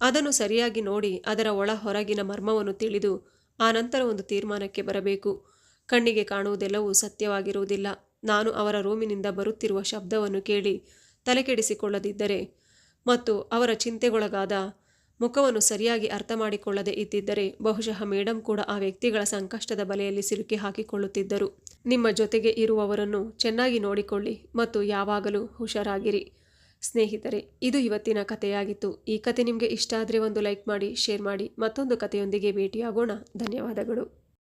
ಅದನ್ನು ಸರಿಯಾಗಿ ನೋಡಿ ಅದರ ಒಳ ಹೊರಗಿನ ಮರ್ಮವನ್ನು ತಿಳಿದು ಆ ನಂತರ ಒಂದು ತೀರ್ಮಾನಕ್ಕೆ ಬರಬೇಕು. ಕಣ್ಣಿಗೆ ಕಾಣುವುದೆಲ್ಲವೂ ಸತ್ಯವಾಗಿರುವುದಿಲ್ಲ. ನಾನು ಅವರ ರೂಮಿನಿಂದ ಬರುತ್ತಿರುವ ಶಬ್ದವನ್ನು ಕೇಳಿ ತಲೆಕೆಡಿಸಿಕೊಳ್ಳದಿದ್ದರೆ ಮತ್ತು ಅವರ ಚಿಂತೆಗೊಳಗಾದ ಮುಖವನ್ನು ಸರಿಯಾಗಿ ಅರ್ಥ ಮಾಡಿಕೊಳ್ಳದೆ ಇದ್ದಿದ್ದರೆ ಬಹುಶಃ ಮೇಡಂ ಕೂಡ ಆ ವ್ಯಕ್ತಿಗಳ ಸಂಕಷ್ಟದ ಬಲೆಯಲ್ಲಿ ಸಿಲುಕಿ ಹಾಕಿಕೊಳ್ಳುತ್ತಿದ್ದರು. ನಿಮ್ಮ ಜೊತೆಗೆ ಇರುವವರನ್ನು ಚೆನ್ನಾಗಿ ನೋಡಿಕೊಳ್ಳಿ ಮತ್ತು ಯಾವಾಗಲೂ ಹುಷಾರಾಗಿರಿ. ಸ್ನೇಹಿತರೆ, ಇದು ಇವತ್ತಿನ ಕಥೆಯಾಗಿತ್ತು. ಈ ಕತೆ ನಿಮಗೆ ಇಷ್ಟ ಆದರೆ ಒಂದು ಲೈಕ್ ಮಾಡಿ, ಶೇರ್ ಮಾಡಿ, ಮತ್ತೊಂದು ಕಥೆಯೊಂದಿಗೆ ಭೇಟಿಯಾಗೋಣ. ಧನ್ಯವಾದಗಳು.